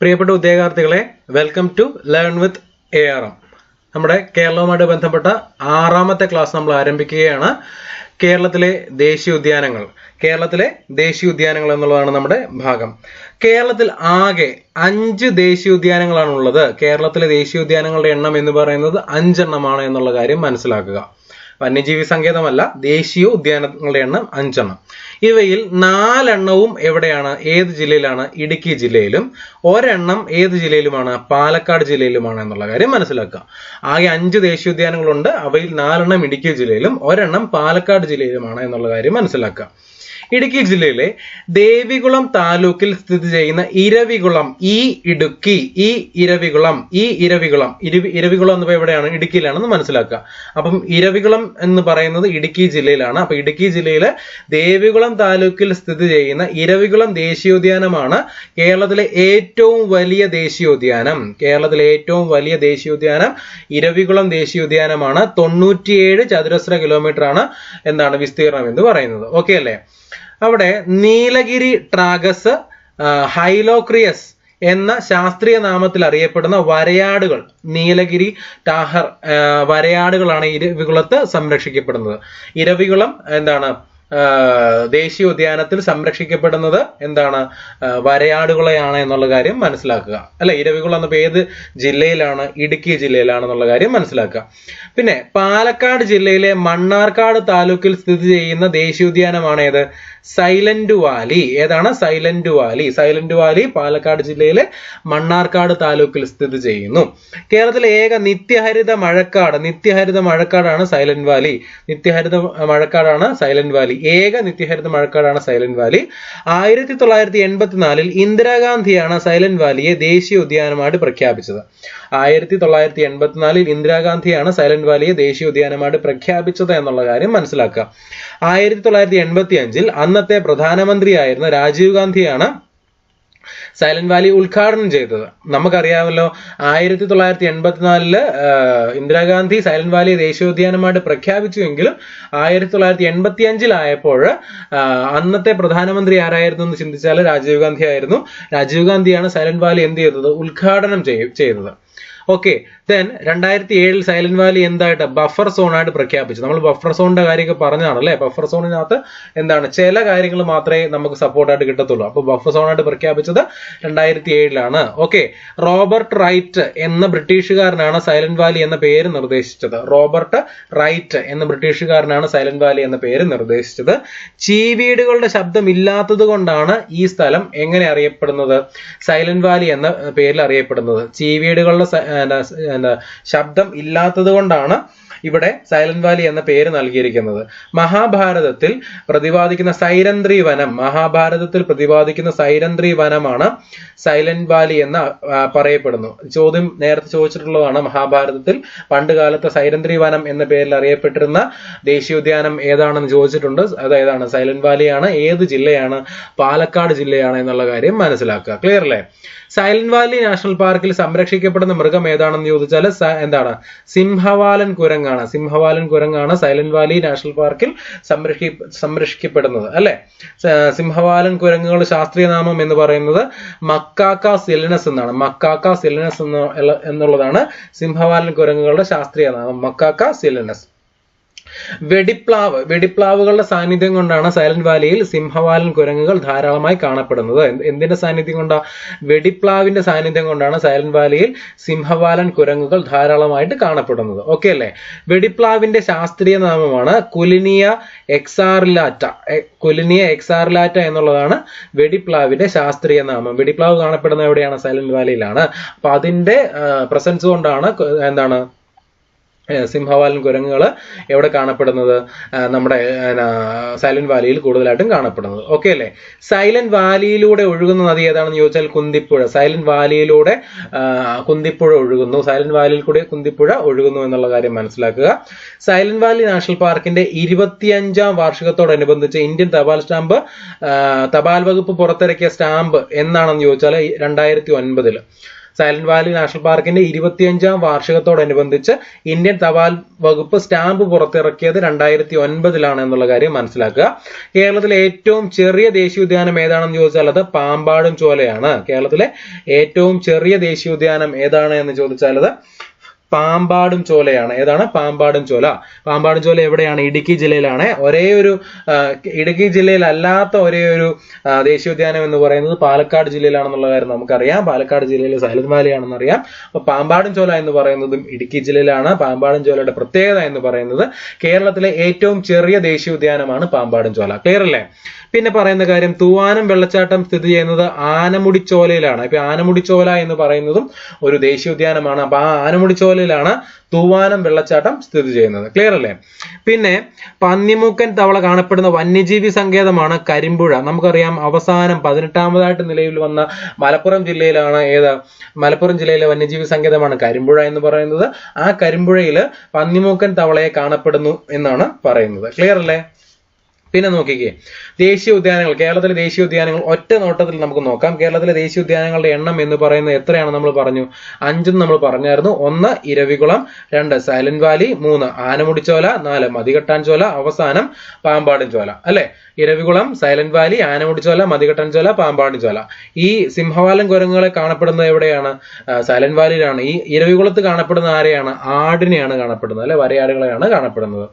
പ്രിയപ്പെട്ട ഉദ്യോഗാർത്ഥികളെ welcome to learn with A R M നമ്മുടെ കേരളവുമായിട്ട് ബന്ധപ്പെട്ട ആറാമത്തെ ക്ലാസ് നമ്മൾ ആരംഭിക്കുകയാണ്. കേരളത്തിലെ ദേശീയ ഉദ്യാനങ്ങൾ. കേരളത്തിലെ ദേശീയ ഉദ്യാനങ്ങൾ എന്നുള്ളതാണ് നമ്മുടെ ഭാഗം. കേരളത്തിൽ ആകെ അഞ്ച് ദേശീയ ഉദ്യാനങ്ങളാണ് ഉള്ളത് കേരളത്തിലെ ദേശീയ ഉദ്യാനങ്ങളുടെ എണ്ണം എന്ന് പറയുന്നത് അഞ്ചെണ്ണമാണ് എന്നുള്ള കാര്യം മനസ്സിലാക്കുക. വന്യജീവി സങ്കേതമല്ല ദേശീയ ഉദ്യാനങ്ങളുടെ എണ്ണം അഞ്ചെണ്ണം. ഇവയിൽ നാലെണ്ണവും എവിടെയാണ്? ഏത് ജില്ലയിലാണ്? ഇടുക്കി ജില്ലയിലും. ഒരെണ്ണം ഏത് ജില്ലയിലുമാണ്? പാലക്കാട് ജില്ലയിലുമാണ് എന്നുള്ള കാര്യം മനസ്സിലാക്കുക. ആകെ അഞ്ച് ദേശീയ ഉദ്യാനങ്ങളുണ്ട്. അവയിൽ നാലെണ്ണം ഇടുക്കി ജില്ലയിലും ഒരെണ്ണം പാലക്കാട് ജില്ലയിലുമാണ് എന്നുള്ള കാര്യം മനസ്സിലാക്കുക. ഇടുക്കി ജില്ലയിലെ ദേവികുളം താലൂക്കിൽ സ്ഥിതി ചെയ്യുന്ന ഇരവികുളം ഈ ഇടുക്കി ഈ ഇരവികുളം ഈ ഇരവികുളം ഇരവി ഇരവികുളം എന്ന് എവിടെയാണ്? ഇടുക്കിയിലാണെന്ന് മനസ്സിലാക്കുക. അപ്പം ഇരവികുളം എന്ന് പറയുന്നത് ഇടുക്കി ജില്ലയിലാണ്. അപ്പൊ ഇടുക്കി ജില്ലയിലെ ദേവികുളം താലൂക്കിൽ സ്ഥിതി ചെയ്യുന്ന ഇരവികുളം ദേശീയോദ്യാനമാണ് കേരളത്തിലെ ഏറ്റവും വലിയ ദേശീയോദ്യാനം. കേരളത്തിലെ ഏറ്റവും വലിയ ദേശീയോദ്യാനം ഇരവികുളം ദേശീയോദ്യാനമാണ്. തൊണ്ണൂറ്റിയേഴ് ചതുരശ്ര കിലോമീറ്റർ ആണ് എന്താണ് വിസ്തീർണം എന്ന് പറയുന്നത്. ഓക്കെ അല്ലേ? അവിടെ നീലഗിരി ട്രാഗസ് ഹൈലോക്രിയസ് എന്ന ശാസ്ത്രീയ നാമത്തിൽ അറിയപ്പെടുന്ന വരയാടുകൾ നീലഗിരി ടാഹർ വരയാടുകളാണ് ഇരവികുളത്ത് സംരക്ഷിക്കപ്പെടുന്നത്. ഇരവികുളം എന്താണ്? ദേശീയ ഉദ്യാനത്തിൽ സംരക്ഷിക്കപ്പെടുന്നത് എന്താണ്? വരയാടുകളെയാണ് എന്നുള്ള കാര്യം മനസ്സിലാക്കുക. അല്ലെ? ഇരവികുളം എന്നിപ്പോൾ ഏത് ജില്ലയിലാണ് ഇടുക്കി ജില്ലയിലാണ് എന്നുള്ള കാര്യം മനസ്സിലാക്കുക. പിന്നെ പാലക്കാട് ജില്ലയിലെ മണ്ണാർക്കാട് താലൂക്കിൽ സ്ഥിതി ചെയ്യുന്ന ദേശീയ ദേശീയോദ്യാനമാണ് ഏത്? Silent Valley. ഏതാണ്? Silent Valley. Silent Valley Palakkad ജില്ലയിലെ മണ്ണാർക്കാട് താലൂക്കിൽ സ്ഥിതി ചെയ്യുന്നു. കേരളത്തിലെ ഏക നിത്യഹരിത മഴക്കാട് നിത്യഹരിത മഴക്കാടാണ് സൈലന്റ് വാലി. നിത്യഹരിത മഴക്കാടാണ് സൈലന്റ് വാലി. ഏക നിത്യഹരിത മഴക്കാടാണ് സൈലന്റ് വാലി. ആയിരത്തി തൊള്ളായിരത്തി എൺപത്തിനാലിൽ ഇന്ദിരാഗാന്ധിയാണ് സൈലന്റ് വാലിയെ ദേശീയ ഉദ്യാനമായിട്ട് പ്രഖ്യാപിച്ചത്. ആയിരത്തി തൊള്ളായിരത്തി എൺപത്തിനാലിൽ ഇന്ദിരാഗാന്ധിയാണ് സൈലന്റ് വാലിയെ ദേശീയ ഉദ്യാനമായിട്ട് പ്രഖ്യാപിച്ചത് എന്നുള്ള കാര്യം മനസ്സിലാക്കുക. ആയിരത്തി തൊള്ളായിരത്തി എൺപത്തി അഞ്ചിൽ അന്നത്തെ പ്രധാനമന്ത്രിയായിരുന്ന രാജീവ് ഗാന്ധിയാണ് സൈലന്റ് വാലി ഉദ്ഘാടനം ചെയ്തത്. നമുക്കറിയാമല്ലോ ആയിരത്തി തൊള്ളായിരത്തി എൺപത്തിനാലിൽ ഇന്ദിരാഗാന്ധി സൈലന്റ് വാലി ദേശീയോദ്യാനമായിട്ട് പ്രഖ്യാപിച്ചുവെങ്കിലും ആയിരത്തി തൊള്ളായിരത്തി എൺപത്തി അഞ്ചിലായപ്പോൾ അന്നത്തെ പ്രധാനമന്ത്രി ആരായിരുന്നു എന്ന് ചിന്തിച്ചാൽ രാജീവ് ഗാന്ധി ആയിരുന്നു. രാജീവ് ഗാന്ധിയാണ് സൈലന്റ് വാലി എന്ത് ചെയ്തത്? ഉദ്ഘാടനം ചെയ്- ചെയ്തത്. ഓക്കെ ദെൻ രണ്ടായിരത്തി ഏഴിൽ സൈലന്റ് വാലി എന്തായിട്ട് ബഫർ സോൺ ആയിട്ട് പ്രഖ്യാപിച്ചു. നമ്മൾ ബഫർ സോണിന്റെ കാര്യമൊക്കെ പറഞ്ഞതാണ് അല്ലേ? ബഫർ സോണിനകത്ത് എന്താണ്? ചില കാര്യങ്ങൾ മാത്രമേ നമുക്ക് സപ്പോർട്ടായിട്ട് കിട്ടത്തുള്ളൂ. അപ്പോൾ ബഫർ സോൺ ആയിട്ട് പ്രഖ്യാപിച്ചത് രണ്ടായിരത്തി ഏഴിലാണ് ഓക്കെ റോബർട്ട് റൈറ്റ് എന്ന ബ്രിട്ടീഷുകാരനാണ് സൈലന്റ് വാലി എന്ന പേര് നിർദ്ദേശിച്ചത്. റോബർട്ട് റൈറ്റ് എന്ന ബ്രിട്ടീഷുകാരനാണ് സൈലന്റ് വാലി എന്ന പേര് നിർദ്ദേശിച്ചത്. ചീവീടുകളുടെ ശബ്ദം ഇല്ലാത്തത് കൊണ്ടാണ് ഈ സ്ഥലം എങ്ങനെ അറിയപ്പെടുന്നത്? സൈലന്റ് വാലി എന്ന പേരിൽ അറിയപ്പെടുന്നത്. ചീവീടുകളുടെ എന്താ, ശബ്ദം ഇല്ലാത്തത് കൊണ്ടാണ് ഇവിടെ സൈലന്റ് വാലി എന്ന പേര് നൽകിയിരിക്കുന്നത്. മഹാഭാരതത്തിൽ പ്രതിപാദിക്കുന്ന സൈരന്ത്രി വനം മഹാഭാരതത്തിൽ പ്രതിപാദിക്കുന്ന സൈരന്ത്രി വനമാണ് സൈലന്റ് വാലി എന്ന് പറയപ്പെടുന്നു. ചോദ്യം നേരത്തെ ചോദിച്ചിട്ടുള്ളതാണ് മഹാഭാരതത്തിൽ പണ്ട് കാലത്ത് സൈരന്ത്രി വനം എന്ന പേരിൽ അറിയപ്പെട്ടിരുന്ന ദേശീയോദ്യാനം ഏതാണെന്ന് ചോദിച്ചിട്ടുണ്ട്. അത് ഏതാണ്? സൈലന്റ് വാലിയാണ്. ഏത് ജില്ലയാണ്? പാലക്കാട് ജില്ലയാണ് എന്നുള്ള കാര്യം മനസ്സിലാക്കുക. ക്ലിയർ അല്ലേ സൈലന്റ് വാലി നാഷണൽ പാർക്കിൽ സംരക്ഷിക്കപ്പെടുന്ന മൃഗം ഏതാണെന്ന് ചോദിച്ചാൽ എന്താണ്? സിംഹവാലൻ കുരങ്ങാണ്. സിംഹവാലൻ കുരങ്ങാണ് സൈലന്റ് വാലി നാഷണൽ പാർക്കിൽ സംരക്ഷി സംരക്ഷിക്കപ്പെടുന്നത് അല്ലെ? സിംഹവാലൻ കുരങ്ങുകളുടെ ശാസ്ത്രീയ നാമം എന്ന് പറയുന്നത് മക്കാക്ക സിലിനസ് എന്നാണ്. മക്കാക്ക സിലിനസ് എന്നുള്ളതാണ് സിംഹവാലൻ കുരങ്ങുകളുടെ ശാസ്ത്രീയ നാമം. മക്കാക്ക സിലിനസ്. വെടിപ്ലാവ് വെടിപ്ലാവുകളുടെ സാന്നിധ്യം കൊണ്ടാണ് സൈലന്റ് വാലിയിൽ സിംഹവാലൻ കുരങ്ങുകൾ ധാരാളമായി കാണപ്പെടുന്നത്. എന്തിന്റെ സാന്നിധ്യം കൊണ്ടാ? വെടിപ്ലാവിന്റെ സാന്നിധ്യം കൊണ്ടാണ് സൈലന്റ് വാലിയിൽ സിംഹവാലൻ കുരങ്ങുകൾ ധാരാളമായിട്ട് കാണപ്പെടുന്നത്. ഓക്കെ അല്ലേ? വെടിപ്ലാവിന്റെ ശാസ്ത്രീയ നാമമാണ് കുലിനിയ എക്സാറിലാറ്റ. എ- കുലിനിയ എക്സാറിലാറ്റ എന്നുള്ളതാണ് വെടിപ്ലാവിന്റെ ശാസ്ത്രീയ നാമം. വെടിപ്ലാവ് കാണപ്പെടുന്നത് എവിടെയാണ്? സൈലന്റ് വാലിയിലാണ്. അപ്പൊ അതിന്റെ പ്രസൻസ് കൊണ്ടാണ് എന്താണ്? സിംഹവാലൻ കുരങ്ങുകൾ എവിടെ കാണപ്പെടുന്നത്? നമ്മുടെ സൈലന്റ് വാലിയിൽ കൂടുതലായിട്ടും കാണപ്പെടുന്നത്. ഓക്കെ അല്ലേ? സൈലന്റ് വാലിയിലൂടെ ഒഴുകുന്ന നദി ഏതാണെന്ന് ചോദിച്ചാൽ കുന്തിപ്പുഴ. സൈലന്റ് വാലിയിലൂടെ കുന്തിപ്പുഴ ഒഴുകുന്നു. സൈലന്റ് വാലിയിൽ കൂടി കുന്തിപ്പുഴ ഒഴുകുന്നു എന്നുള്ള കാര്യം മനസ്സിലാക്കുക. സൈലന്റ് വാലി നാഷണൽ പാർക്കിന്റെ ഇരുപത്തിയഞ്ചാം വാർഷികത്തോടനുബന്ധിച്ച് ഇന്ത്യൻ തപാൽ സ്റ്റാമ്പ് തപാൽ വകുപ്പ് പുറത്തിറക്കിയ സ്റ്റാമ്പ് എന്നാണെന്ന് ചോദിച്ചാൽ രണ്ടായിരത്തി ഒൻപതിൽ. സൈലന്റ് വാലി നാഷണൽ പാർക്കിന്റെ ഇരുപത്തിയഞ്ചാം വാർഷികത്തോടനുബന്ധിച്ച് ഇന്ത്യൻ തപാൽ വകുപ്പ് സ്റ്റാമ്പ് പുറത്തിറക്കിയത് രണ്ടായിരത്തി ഒൻപതിലാണ് എന്നുള്ള കാര്യം മനസ്സിലാക്കുക. കേരളത്തിലെ ഏറ്റവും ചെറിയ ദേശീയോദ്യാനം ഏതാണെന്ന് ചോദിച്ചാൽ അത് പാമ്പാടും ചോലയാണ്. കേരളത്തിലെ ഏറ്റവും ചെറിയ ദേശീയോദ്യാനം ഏതാണ് എന്ന് ചോദിച്ചാൽ അത് പാമ്പാടും ചോലയാണ്. ഏതാണ്? പാമ്പാടും ചോല. പാമ്പാടും ചോല എവിടെയാണ്? ഇടുക്കി ജില്ലയിലാണ്. ഒരേ ഒരു ഇടുക്കി ജില്ലയിലല്ലാത്ത ഒരേ ഒരു ദേശീയോദ്യാനം എന്ന് പറയുന്നത് പാലക്കാട് ജില്ലയിലാണെന്നുള്ള കാര്യം നമുക്കറിയാം. പാലക്കാട് ജില്ലയിലെ സൈലന്റ് വാലി ആണെന്ന് അറിയാം. അപ്പൊ പാമ്പാടും ചോല എന്ന് പറയുന്നതും ഇടുക്കി ജില്ലയിലാണ്. പാമ്പാടും ചോലയുടെ പ്രത്യേകത എന്ന് പറയുന്നത് കേരളത്തിലെ ഏറ്റവും ചെറിയ ദേശീയോദ്യാനമാണ് പാമ്പാടും ചോല. ക്ലിയർ അല്ലേ? പിന്നെ പറയുന്ന കാര്യം തൂവാനം വെള്ളച്ചാട്ടം സ്ഥിതി ചെയ്യുന്നത് ആനമുടിച്ചോലയിലാണ്. ഇപ്പൊ ആനമുടിച്ചോല എന്ന് പറയുന്നതും ഒരു ദേശീയോദ്യാനമാണ്. അപ്പൊ ആ ആനമുടിച്ചോലയിലാണ് തൂവാനം വെള്ളച്ചാട്ടം സ്ഥിതി ചെയ്യുന്നത്. ക്ലിയർ അല്ലേ? പിന്നെ പന്നിമൂക്കൻ തവള കാണപ്പെടുന്ന വന്യജീവി സങ്കേതമാണ് കരിമ്പുഴ. നമുക്കറിയാം അവസാനം പതിനെട്ടാമതായിട്ട് നിലവിൽ വന്ന മലപ്പുറം ജില്ലയിലാണ് ഏത്? മലപ്പുറം ജില്ലയിലെ വന്യജീവി സങ്കേതമാണ് കരിമ്പുഴ എന്ന് പറയുന്നത്. ആ കരിമ്പുഴയിൽ പന്നിമൂക്കൻ തവളയെ കാണപ്പെടുന്നു എന്നാണ് പറയുന്നത്. ക്ലിയർ അല്ലേ? പിന്നെ നോക്കിക്കേ. ദേശീയ ഉദ്യാനങ്ങൾ കേരളത്തിലെ ദേശീയ ഉദ്യാനങ്ങൾ ഒറ്റ നോട്ടത്തിൽ നമുക്ക് നോക്കാം. കേരളത്തിലെ ദേശീയ ഉദ്യാനങ്ങളുടെ എണ്ണം എന്ന് പറയുന്നത് എത്രയാണ് നമ്മൾ പറഞ്ഞു? അഞ്ചെന്ന് നമ്മൾ പറഞ്ഞായിരുന്നു. ഒന്ന് ഇരവികുളം. രണ്ട് സൈലന്റ് വാലി. മൂന്ന് ആനമുടിച്ചോല. നാല് മതികെട്ടാൻ ചോല അവസാനം പാമ്പാടും ചോല അല്ലെ? ഇരവികുളം സൈലന്റ് വാലി ആനമുടിച്ചോല മതികെട്ടാൻ ചോല പാമ്പാടും ചോല ഈ സിംഹവാലൻ കുരങ്ങുകളെ കാണപ്പെടുന്നത് എവിടെയാണ്? സൈലന്റ് വാലിയിലാണ്. ഈ ഇരവികുളത്ത് കാണപ്പെടുന്ന ആരെയാണ്? ആടിനെയാണ് കാണപ്പെടുന്നത്. അല്ലെ? വരയാടുകളെയാണ് കാണപ്പെടുന്നത്.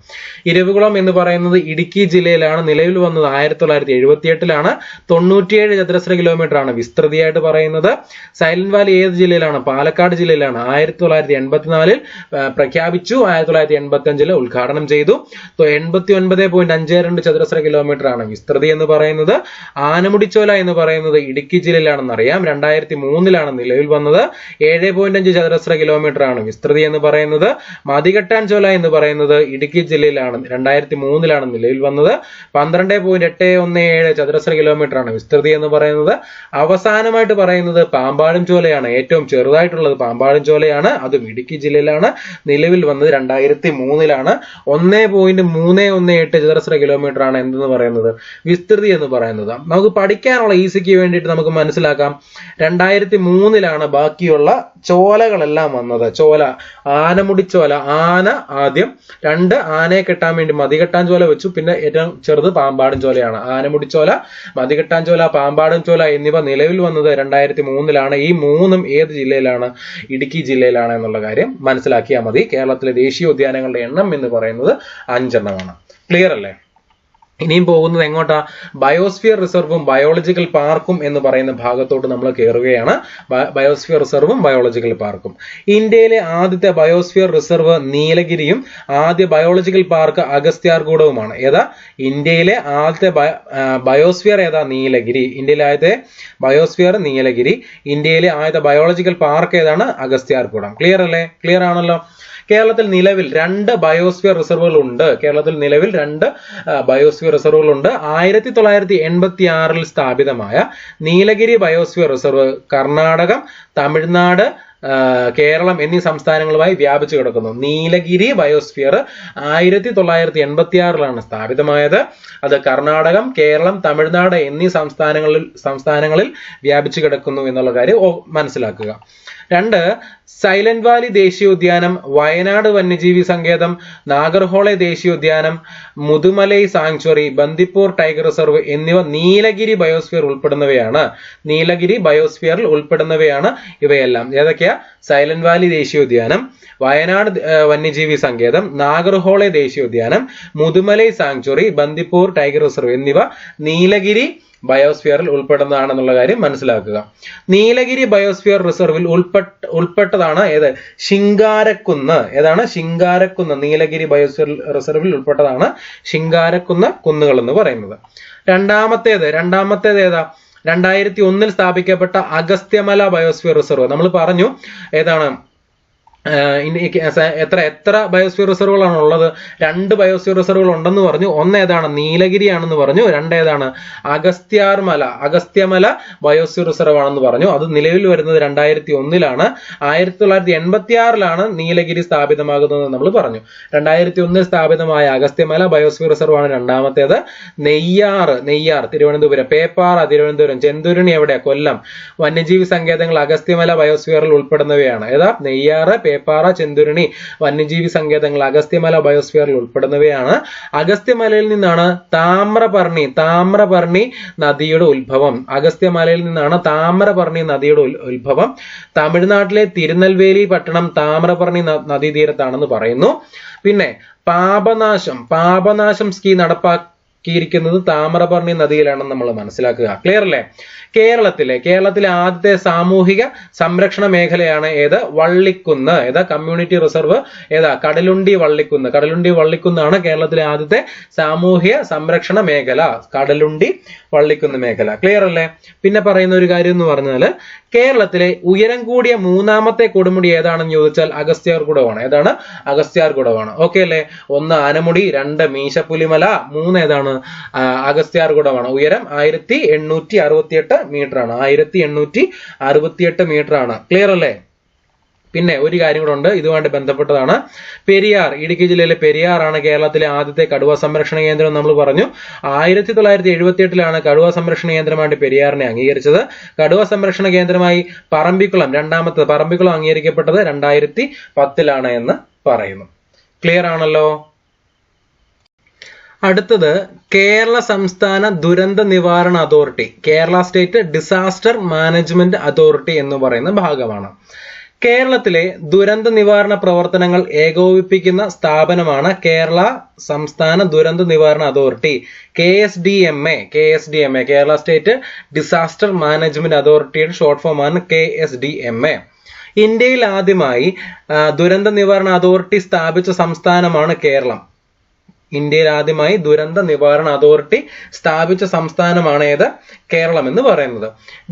ഇരവികുളം എന്ന് പറയുന്നത് ഇടുക്കി ജില്ലയിലാണ്. നിലവിൽ വന്നത്. ആയിരത്തി തൊള്ളായിരത്തി എഴുപത്തി എട്ടിലാണ് തൊണ്ണൂറ്റിയേഴ് ചതുരശ്ര കിലോമീറ്റർ ആണ് വിസ്തൃതിയായിട്ട് പറയുന്നത്. സൈലന്റ് വാലി ഏത് ജില്ലയിലാണ്? പാലക്കാട് ജില്ലയിലാണ്. ആയിരത്തി തൊള്ളായിരത്തി എൺപത്തിനാലിൽ പ്രഖ്യാപിച്ചു. ആയിരത്തി തൊള്ളായിരത്തി എൺപത്തി അഞ്ചിൽ ഉദ്ഘാടനം ചെയ്തു. എൺപത്തി ഒൻപത് പോയിന്റ് അഞ്ച് രണ്ട് ചതുരശ്ര കിലോമീറ്റർ ആണ് വിസ്തൃതി എന്ന് പറയുന്നത്. ആനമുടിച്ചോല എന്ന് പറയുന്നത് ഇടുക്കി ജില്ലയിലാണെന്ന് അറിയാം രണ്ടായിരത്തി മൂന്നിലാണ് നിലവിൽ വന്നത്. ഏഴ് പോയിന്റ് അഞ്ച് ചതുരശ്ര കിലോമീറ്റർ ആണ് വിസ്തൃതി എന്ന് പറയുന്നത്. മതികെട്ടാൻ ചോല എന്ന് പറയുന്നത് ഇടുക്കി ജില്ലയിലാണ്. രണ്ടായിരത്തി മൂന്നിലാണ് നിലവിൽ വന്നത്. പന്ത്രണ്ട് പോയിന്റ് എട്ട് ഒന്ന് ഏഴ് ചതുരശ്ര കിലോമീറ്റർ ആണ് വിസ്തൃതി എന്ന് പറയുന്നത്. അവസാനമായിട്ട് പറയുന്നത് പാമ്പാടും ചോലയാണ്. ഏറ്റവും ചെറുതായിട്ടുള്ളത് പാമ്പാടും ചോലയാണ്. അതും ഇടുക്കി ജില്ലയിലാണ്. നിലവിൽ വന്നത് രണ്ടായിരത്തി മൂന്നിലാണ് ഒന്നേ പോയിന്റ് മൂന്ന് ഒന്ന് എട്ട് ചതുരശ്ര കിലോമീറ്റർ ആണ് എന്തെന്ന് പറയുന്നത്? വിസ്തൃതി എന്ന് പറയുന്നത്. നമുക്ക് പഠിക്കാനുള്ള ഈസിക്ക് വേണ്ടിയിട്ട് നമുക്ക് മനസ്സിലാക്കാം. രണ്ടായിരത്തി മൂന്നിലാണ് ബാക്കിയുള്ള ചോലകളെല്ലാം വന്നത്. ചോല ആനമുടി ചോല ആന ആദ്യം. രണ്ട് ആനയെ കെട്ടാൻ വേണ്ടി മതികെട്ടാൻ ചോല വെച്ചു. പിന്നെ ഏറ്റവും ചെറുത് പാമ്പാടും ചോലയാണ്. ആനമുടി ചോല മതികെട്ടാൻ ചോല പാമ്പാടും ചോല എന്നിവ നിലവിൽ വന്നത് രണ്ടായിരത്തി മൂന്നിലാണ് ഈ മൂന്നും ഏത് ജില്ലയിലാണ്? ഇടുക്കി ജില്ലയിലാണ് എന്നുള്ള കാര്യം മനസ്സിലാക്കിയാൽ മതി. കേരളത്തിലെ ദേശീയ ഉദ്യാനങ്ങളുടെ എണ്ണം എന്ന് പറയുന്നത് അഞ്ചെണ്ണമാണ്. ക്ലിയർ അല്ലേ? ഇനിയും പോകുന്നത് എങ്ങോട്ടാ? ബയോസ്ഫിയർ റിസർവും ബയോളജിക്കൽ പാർക്കും എന്ന് പറയുന്ന ഭാഗത്തോട്ട് നമ്മൾ കയറുകയാണ് ബയോസ്ഫിയർ റിസർവും ബയോളജിക്കൽ പാർക്കും ഇന്ത്യയിലെ ആദ്യത്തെ ബയോസ്ഫിയർ റിസർവ് നീലഗിരിയും ആദ്യ ബയോളജിക്കൽ പാർക്ക് അഗസ്ത്യാർകൂടവുമാണ്. ഏതാ? ഇന്ത്യയിലെ ആദ്യത്തെ ബയോസ്ഫിയർ ഏതാ? നീലഗിരി. ഇന്ത്യയിലെ ആദ്യത്തെ ബയോസ്ഫിയർ നീലഗിരി. ഇന്ത്യയിലെ ആദ്യത്തെ ബയോളജിക്കൽ പാർക്ക് ഏതാണ്? അഗസ്ത്യാർകൂടം. ക്ലിയർ അല്ലേ? ക്ലിയർ ആണല്ലോ. കേരളത്തിൽ നിലവിൽ രണ്ട് ബയോസ്ഫിയർ റിസർവുകൾ ഉണ്ട്. കേരളത്തിൽ നിലവിൽ രണ്ട് ബയോസ്ഫിയർ റിസർവുകൾ ഉണ്ട്. ആയിരത്തി തൊള്ളായിരത്തി എൺപത്തി ആറിൽ സ്ഥാപിതമായ നീലഗിരി ബയോസ്ഫിയർ റിസർവ് കർണാടകം തമിഴ്നാട് കേരളം എന്നീ സംസ്ഥാനങ്ങളുമായി വ്യാപിച്ചു കിടക്കുന്നു. നീലഗിരി ബയോസ്ഫിയർ ആയിരത്തി തൊള്ളായിരത്തി എൺപത്തി ആറിലാണ് സ്ഥാപിതമായത്. അത് കർണാടകം കേരളം തമിഴ്നാട് എന്നീ സംസ്ഥാനങ്ങളിൽ സംസ്ഥാനങ്ങളിൽ വ്യാപിച്ചു കിടക്കുന്നു എന്നുള്ള കാര്യം മനസ്സിലാക്കുക. രണ്ട് സൈലന്റ് വാലി ദേശീയോദ്യാനം വയനാട് വന്യജീവി സങ്കേതം നാഗർഹോളെ ദേശീയോദ്യാനം Mudumalai sanctuary Bandipur tiger reserve എന്നിവ നീലഗിരി ബയോസ്ഫിയർ ഉൾപ്പെടുന്നവയാണ്. നീലഗിരി ബയോസ്ഫിയറിൽ ഉൾപ്പെടുന്നവയാണ് ഇവയെല്ലാം. ഏതൊക്കെയാ? സൈലന്റ് വാലി ദേശീയോദ്യാനം വയനാട് വന്യജീവി സങ്കേതം നാഗർഹോളെ ദേശീയോദ്യാനം Mudumalai sanctuary Bandipur tiger reserve എന്നിവ നീലഗിരി ബയോസ്ഫിയറിൽ ഉൾപ്പെടുന്നതാണെന്നുള്ള കാര്യം മനസ്സിലാക്കുക. നീലഗിരി ബയോസ്ഫിയർ റിസർവിൽ ഉൾപ്പെട്ട ഉൾപ്പെട്ടതാണ് ഏത്? ശിങ്കാരക്കുന്ന്. ഏതാണ്? ശിങ്കാരക്കുന്ന്. നീലഗിരി ബയോസ്ഫിയർ റിസർവിൽ ഉൾപ്പെട്ടതാണ് ശിങ്കാരക്കുന്ന് കുന്നുകൾ എന്ന് പറയുന്നത്. രണ്ടാമത്തേത് രണ്ടാമത്തേത് ഏതാ? രണ്ടായിരത്തി ഒന്നിൽ സ്ഥാപിക്കപ്പെട്ട അഗസ്ത്യമല ബയോസ്ഫിയർ റിസർവ്. നമ്മൾ പറഞ്ഞു ഏതാണ്? എത്ര എത്ര ബയോസ്ഫിയർ റിസർവുകളാണ് ഉള്ളത് രണ്ട് ബയോസ്ഫിയർ റിസർവുകൾ ഉണ്ടെന്ന് പറഞ്ഞു. ഒന്ന് ഏതാണ്? നീലഗിരിയാണെന്ന് പറഞ്ഞു. രണ്ട് ഏതാണ്? അഗസ്ത്യാർ മല അഗസ്ത്യമല ബയോസ്ഫിയർ റിസർവ് ആണെന്ന് പറഞ്ഞു. അത് നിലവിൽ വരുന്നത് രണ്ടായിരത്തി ഒന്നിലാണ് ആയിരത്തി തൊള്ളായിരത്തി എൺപത്തി ആറിലാണ് നീലഗിരി സ്ഥാപിതമാകുന്നത് നമ്മൾ പറഞ്ഞു. രണ്ടായിരത്തി ഒന്നിൽ സ്ഥാപിതമായ അഗസ്ത്യമല ബയോസ്ഫിയർ റിസർവ് ആണ് രണ്ടാമത്തേത്. നെയ്യാർ നെയ്യാർ തിരുവനന്തപുരം. പേപ്പാറ തിരുവനന്തപുരം. ചെന്തുരുണി എവിടെ കൊല്ലം. വന്യജീവി സങ്കേതങ്ങൾ അഗസ്ത്യമല ബയോസ്ഫിയറിൽ ഉൾപ്പെടുന്നവയാണ്. ഏതാ? നെയ്യാറ് പേപ്പാറ ചെന്തുരുണി വന്യജീവി സങ്കേതങ്ങൾ അഗസ്ത്യമല ബയോസ്ഫിയറിൽ ഉൾപ്പെടുന്നവയാണ്. അഗസ്ത്യമലയിൽ നിന്നാണ് താമ്രപർണി താമ്രപർണി നദിയുടെ ഉത്ഭവം. അഗസ്ത്യമലയിൽ നിന്നാണ് താമ്രപർണി നദിയുടെ ഉത്ഭവം. തമിഴ്നാട്ടിലെ തിരുനെൽവേലി പട്ടണം താമ്രപർണി നദീതീരത്താണെന്ന് പറയുന്നു. പിന്നെ പാപനാശം പാപനാശം സ്കീം നടപ്പാക്കിയിരിക്കുന്നത് താമ്രപർണി നദിയിലാണെന്ന് നമ്മൾ മനസ്സിലാക്കുക. ക്ലിയർ അല്ലേ കേരളത്തിലെ കേരളത്തിലെ ആദ്യത്തെ സാമൂഹിക സംരക്ഷണ മേഖലയാണ് ഏത്? വള്ളിക്കുന്ന്. ഏതാ? കമ്മ്യൂണിറ്റി റിസർവ് ഏതാ? കടലുണ്ടി വള്ളിക്കുന്ന്. കടലുണ്ടി വള്ളിക്കുന്നാണ് കേരളത്തിലെ ആദ്യത്തെ സാമൂഹിക സംരക്ഷണ മേഖല. കടലുണ്ടി വള്ളിക്കുന്ന് മേഖല. ക്ലിയർ അല്ലേ? പിന്നെ പറയുന്ന ഒരു കാര്യം എന്ന് പറഞ്ഞാൽ കേരളത്തിലെ ഉയരം കൂടിയ മൂന്നാമത്തെ കൊടുമുടി ഏതാണെന്ന് ചോദിച്ചാൽ അഗസ്ത്യാർ കുടവാണ് ഏതാണ്? അഗസ്ത്യാർ കുടവാണ് ഓക്കെ അല്ലേ? ഒന്ന് ആനമുടി രണ്ട് മീശപ്പുലിമല മൂന്ന് ഏതാണ്? അഗസ്ത്യാർ കുടവാണ് ഉയരം ആയിരത്തി എണ്ണൂറ്റി അറുപത്തിയെട്ട് മീറ്റർ ആണ് ആയിരത്തി എണ്ണൂറ്റി അറുപത്തിയെട്ട് മീറ്റർ ആണ് ക്ലിയർ അല്ലേ? പിന്നെ ഒരു കാര്യം കൂടെ ഉണ്ട്. ഇതുമായിട്ട് ബന്ധപ്പെട്ടതാണ്. പെരിയാർ ഇടുക്കി ജില്ലയിലെ പെരിയാർ ആണ് കേരളത്തിലെ ആദ്യത്തെ കടുവ സംരക്ഷണ കേന്ദ്രം നമ്മൾ പറഞ്ഞു. ആയിരത്തി തൊള്ളായിരത്തി എഴുപത്തി എട്ടിലാണ് കടുവ സംരക്ഷണ കേന്ദ്രമായിട്ട് പെരിയാറിനെ അംഗീകരിച്ചത്. കടുവ സംരക്ഷണ കേന്ദ്രമായി പറമ്പിക്കുളം രണ്ടാമത്തെ പറമ്പിക്കുളം അംഗീകരിക്കപ്പെട്ടത് രണ്ടായിരത്തി പത്തിലാണ് എന്ന് പറയുന്നു. ക്ലിയർ ആണല്ലോ? അടുത്തത് കേരള സംസ്ഥാന ദുരന്ത നിവാരണ authority. Kerala state disaster management authority എന്ന് പറയുന്ന ഭാഗമാണ്. കേരളത്തിലെ ദുരന്ത നിവാരണ പ്രവർത്തനങ്ങൾ ഏകോപിപ്പിക്കുന്ന സ്ഥാപനമാണ് കേരള സംസ്ഥാന ദുരന്ത നിവാരണ authority. K S D M A K S D M A Kerala state disaster management അതോറിറ്റിയുടെ ഷോർട്ട് ഫോമാണ് K S D M A. ഇന്ത്യയിൽ ആദ്യമായി ദുരന്ത നിവാരണ അതോറിറ്റി സ്ഥാപിച്ച സംസ്ഥാനമാണ് കേരളം. ഇന്ത്യയിൽ ആദ്യമായി ദുരന്ത നിവാരണ അതോറിറ്റി സ്ഥാപിച്ച സംസ്ഥാനമാണ് ഏത് കേരളം എന്ന് പറയുന്നത്.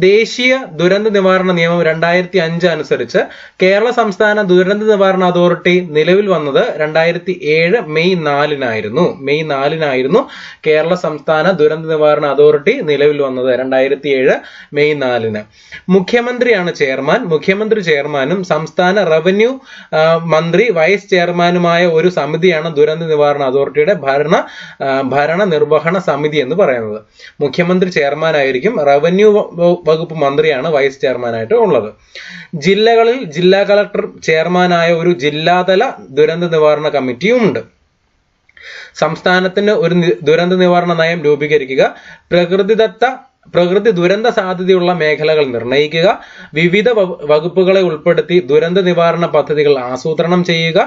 ദേശീയ ദുരന്ത നിവാരണ നിയമം രണ്ടായിരത്തി അഞ്ച് അനുസരിച്ച് കേരള സംസ്ഥാന ദുരന്ത നിവാരണ അതോറിറ്റി നിലവിൽ വന്നത് രണ്ടായിരത്തി ഏഴ് മെയ് നാലിനായിരുന്നു. മെയ് നാലിനായിരുന്നു കേരള സംസ്ഥാന ദുരന്ത നിവാരണ അതോറിറ്റി നിലവിൽ വന്നത് രണ്ടായിരത്തി ഏഴ് മെയ് നാലിന്. മുഖ്യമന്ത്രിയാണ് ചെയർമാൻ. മുഖ്യമന്ത്രി ചെയർമാനും സംസ്ഥാന റവന്യൂ മന്ത്രി വൈസ് ചെയർമാനുമായ ഒരു സമിതിയാണ് ദുരന്ത നിവാരണ അതോറിറ്റിയുടെ ഭരണ ഭരണ നിർവഹണ സമിതി എന്ന് പറയുന്നത്. മുഖ്യമന്ത്രി ചെയർമാനായിരിക്കും റവന്യൂ വകുപ്പ് മന്ത്രിയാണ് വൈസ് ചെയർമാനായിട്ട് ഉള്ളത്. ജില്ലകളിൽ ജില്ലാ കളക്ടർ ചെയർമാനായ ഒരു ജില്ലാതല ദുരന്ത നിവാരണ കമ്മിറ്റിയും ഉണ്ട് സംസ്ഥാനത്തിന് ഒരു ദുരന്ത നിവാരണ നയം രൂപീകരിക്കുക പ്രകൃതിദത്ത പ്രകൃതി ദുരന്ത സാധ്യതയുള്ള മേഖലകൾ നിർണയിക്കുക വിവിധ വകുപ്പുകളെ ഉൾപ്പെടുത്തി ദുരന്ത നിവാരണ പദ്ധതികൾ ആസൂത്രണം ചെയ്യുക